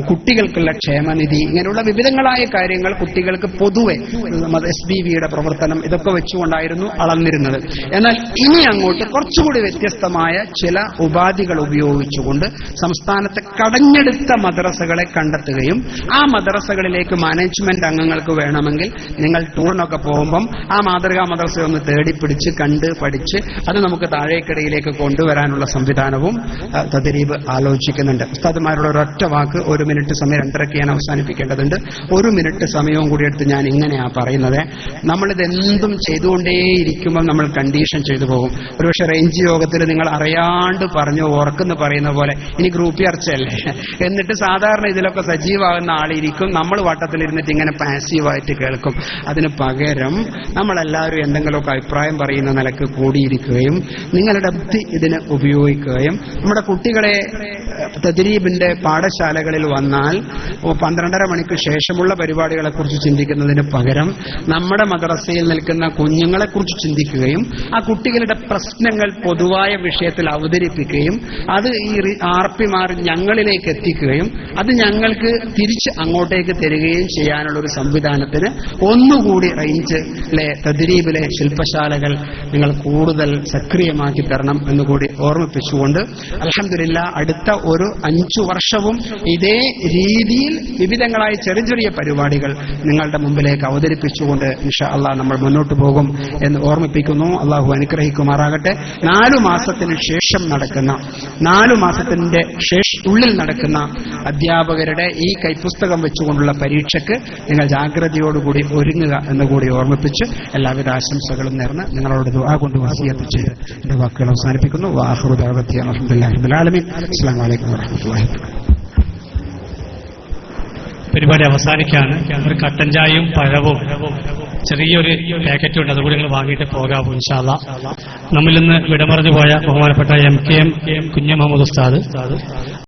കുട്ടികൾക്കുള്ള ക്ഷേമനിധി ഇങ്ങനെയുള്ള വിവിധങ്ങളായ കാര്യങ്ങൾ കുട്ടികൾക്ക് പൊതുവെ എസ് ബി വിയുടെ പ്രവർത്തനം ഇതൊക്കെ വെച്ചുകൊണ്ടായിരുന്നു അളന്നിരുന്നത്. എന്നാൽ ഇനി അങ്ങോട്ട് കുറച്ചുകൂടി വ്യത്യസ്തമായ ചില ഉപാധികൾ ഉപയോഗിച്ചുകൊണ്ട് സംസ്ഥാനത്തെ കടഞ്ഞെടുത്ത മദ്രസകളെ കണ്ടെത്തുകയും ആ മദ്രസകളിലേക്ക് മാനേജ്മെന്റ് അംഗങ്ങൾക്ക് വേണമെങ്കിൽ നിങ്ങൾ ടൂറിനൊക്കെ പോകുമ്പം ആ മാതൃകാ മദ്രസ ഒന്ന് തേടിപ്പിടിച്ച് കണ്ട് പഠിച്ച് അത് നമുക്ക് താഴേക്കിടയിലേക്ക് കൊണ്ടുവരാനുള്ള സംവിധാനവും തദരീബ് ആലോചിക്കുന്നുണ്ട്. ഉസ്താദുമാരുടെ ഒരൊറ്റ വാക്ക് ഒരു മിനിറ്റ് സമയം രണ്ടരയ്ക്ക് ഞാൻ അവസാനിപ്പിക്കേണ്ടതുണ്ട്. ഒരു മിനിറ്റ് സമയവും കൂടി എടുത്ത് ഞാൻ ഇങ്ങനെയാണ് പറയുന്നത്. നമ്മളിത് എന്തും ചെയ്തുകൊണ്ടേയിരിക്കുമ്പോൾ നമ്മൾ കണ്ടീഷൻ ചെയ്തു പോകും. ഒരുപക്ഷെ റേഞ്ച് യോഗത്തിൽ നിങ്ങൾ അറിയാണ്ട് പറഞ്ഞു ഓർക്കെന്ന് പറയുന്ന പോലെ ഇനി ഗ്രൂപ്പ് ചർച്ചയല്ലേ? എന്നിട്ട് സാധാരണ ഇതിലൊക്കെ സജീവാകുന്ന ആളിരിക്കും. നമ്മൾ വട്ടത്തിലിരുന്നിട്ട് ഇങ്ങനെ പാസീവായിട്ട് കേൾക്കും. അതിന് പകരം നമ്മളെല്ലാവരും എന്തെങ്കിലുമൊക്കെ അഭിപ്രായം പറയുന്ന നിലയ്ക്ക് കൂടിയിരിക്കുകയും നിങ്ങളുടെ ബുദ്ധി ഇതിന് ഉപയോഗിക്കുകയും നമ്മുടെ കുട്ടികളെ തദ്രീബിന്റെ പാഠശാലകളിൽ വന്നാൽ പന്ത്രണ്ടര മണിക്ക് ശേഷമുള്ള പരിപാടികളെ കുറിച്ച് ചിന്തിക്കുന്നതിന് പകരം നമ്മുടെ മദ്രസയിൽ നിൽക്കുന്ന കുഞ്ഞുങ്ങളെ കുറിച്ച് ചിന്തിക്കുകയും ആ കുട്ടികളുടെ പ്രശ്നങ്ങൾ പൊതുവായ വിഷയത്തിൽ അവതരിപ്പിക്കുകയും അത് ഈ ആർപ്പിമാർ ഞങ്ങളിലേക്ക് എത്തിക്കുകയും അത് ഞങ്ങൾക്ക് തിരിച്ച് അങ്ങോട്ടേക്ക് തരികയും ചെയ്യാനുള്ള ഒരു സംവിധാനത്തിന് ഒന്നുകൂടി റേഞ്ചിലെ തദ്രീബിലെ ശില്പശാലകൾ നിങ്ങൾ കൂടുതൽ സക്രിയമാക്കി തരണം എന്നുകൂടി ഓർമ്മിപ്പിച്ചുകൊണ്ട് അലഹമില്ല അടുത്ത ഒരു അഞ്ചു വർഷവും ഇതേ രീതിയിൽ വിവിധങ്ങളായ ചെറിയ ചെറിയ പരിപാടികൾ നിങ്ങളുടെ മുമ്പിലേക്ക് അവതരിപ്പിച്ചുകൊണ്ട് ഇൻഷാ അള്ളാഹ് നമ്മൾ മുന്നോട്ട് പോകും എന്ന് ഓർമ്മിപ്പിക്കുന്നു. അള്ളാഹു അനുഗ്രഹിക്കുമാറാകട്ടെ. നാലു മാസത്തിന് ശേഷം നടക്കുന്ന നാലു മാസത്തിന്റെ ശേഷ ഉള്ളിൽ നടക്കുന്ന അധ്യാപകരുടെ ഈ കൈപ്പുസ്തകം വെച്ചുകൊണ്ടുള്ള പരീക്ഷയ്ക്ക് നിങ്ങൾ ജാഗ്രതയോടുകൂടി ഒരുങ്ങുക എന്ന് കൂടി ഓർമ്മിപ്പിച്ച് എല്ലാവിധ ആശംസകളും നേർന്ന് നിങ്ങളോട് ദുആ കൊണ്ട് വസിയത്ത് ചെയ്ത് എന്റെ വാക്കുകൾ അവസാനിപ്പിക്കുന്നു. പരിപാടി അവസാനിക്കാണ്. ഒരു കട്ടൻ ചായയും പഴവും ചെറിയൊരു പാക്കറ്റും ഉണ്ട് അതുകൂടി നിങ്ങൾ വാങ്ങിയിട്ട് പോകാം ഇൻഷാല്ല നമ്മിൽ നിന്ന് വിടമറിഞ്ഞു പോയ ബഹുമാനപ്പെട്ട എം കെ എം കുഞ്ഞു മുഹമ്മദ് ഉസ്താദ്.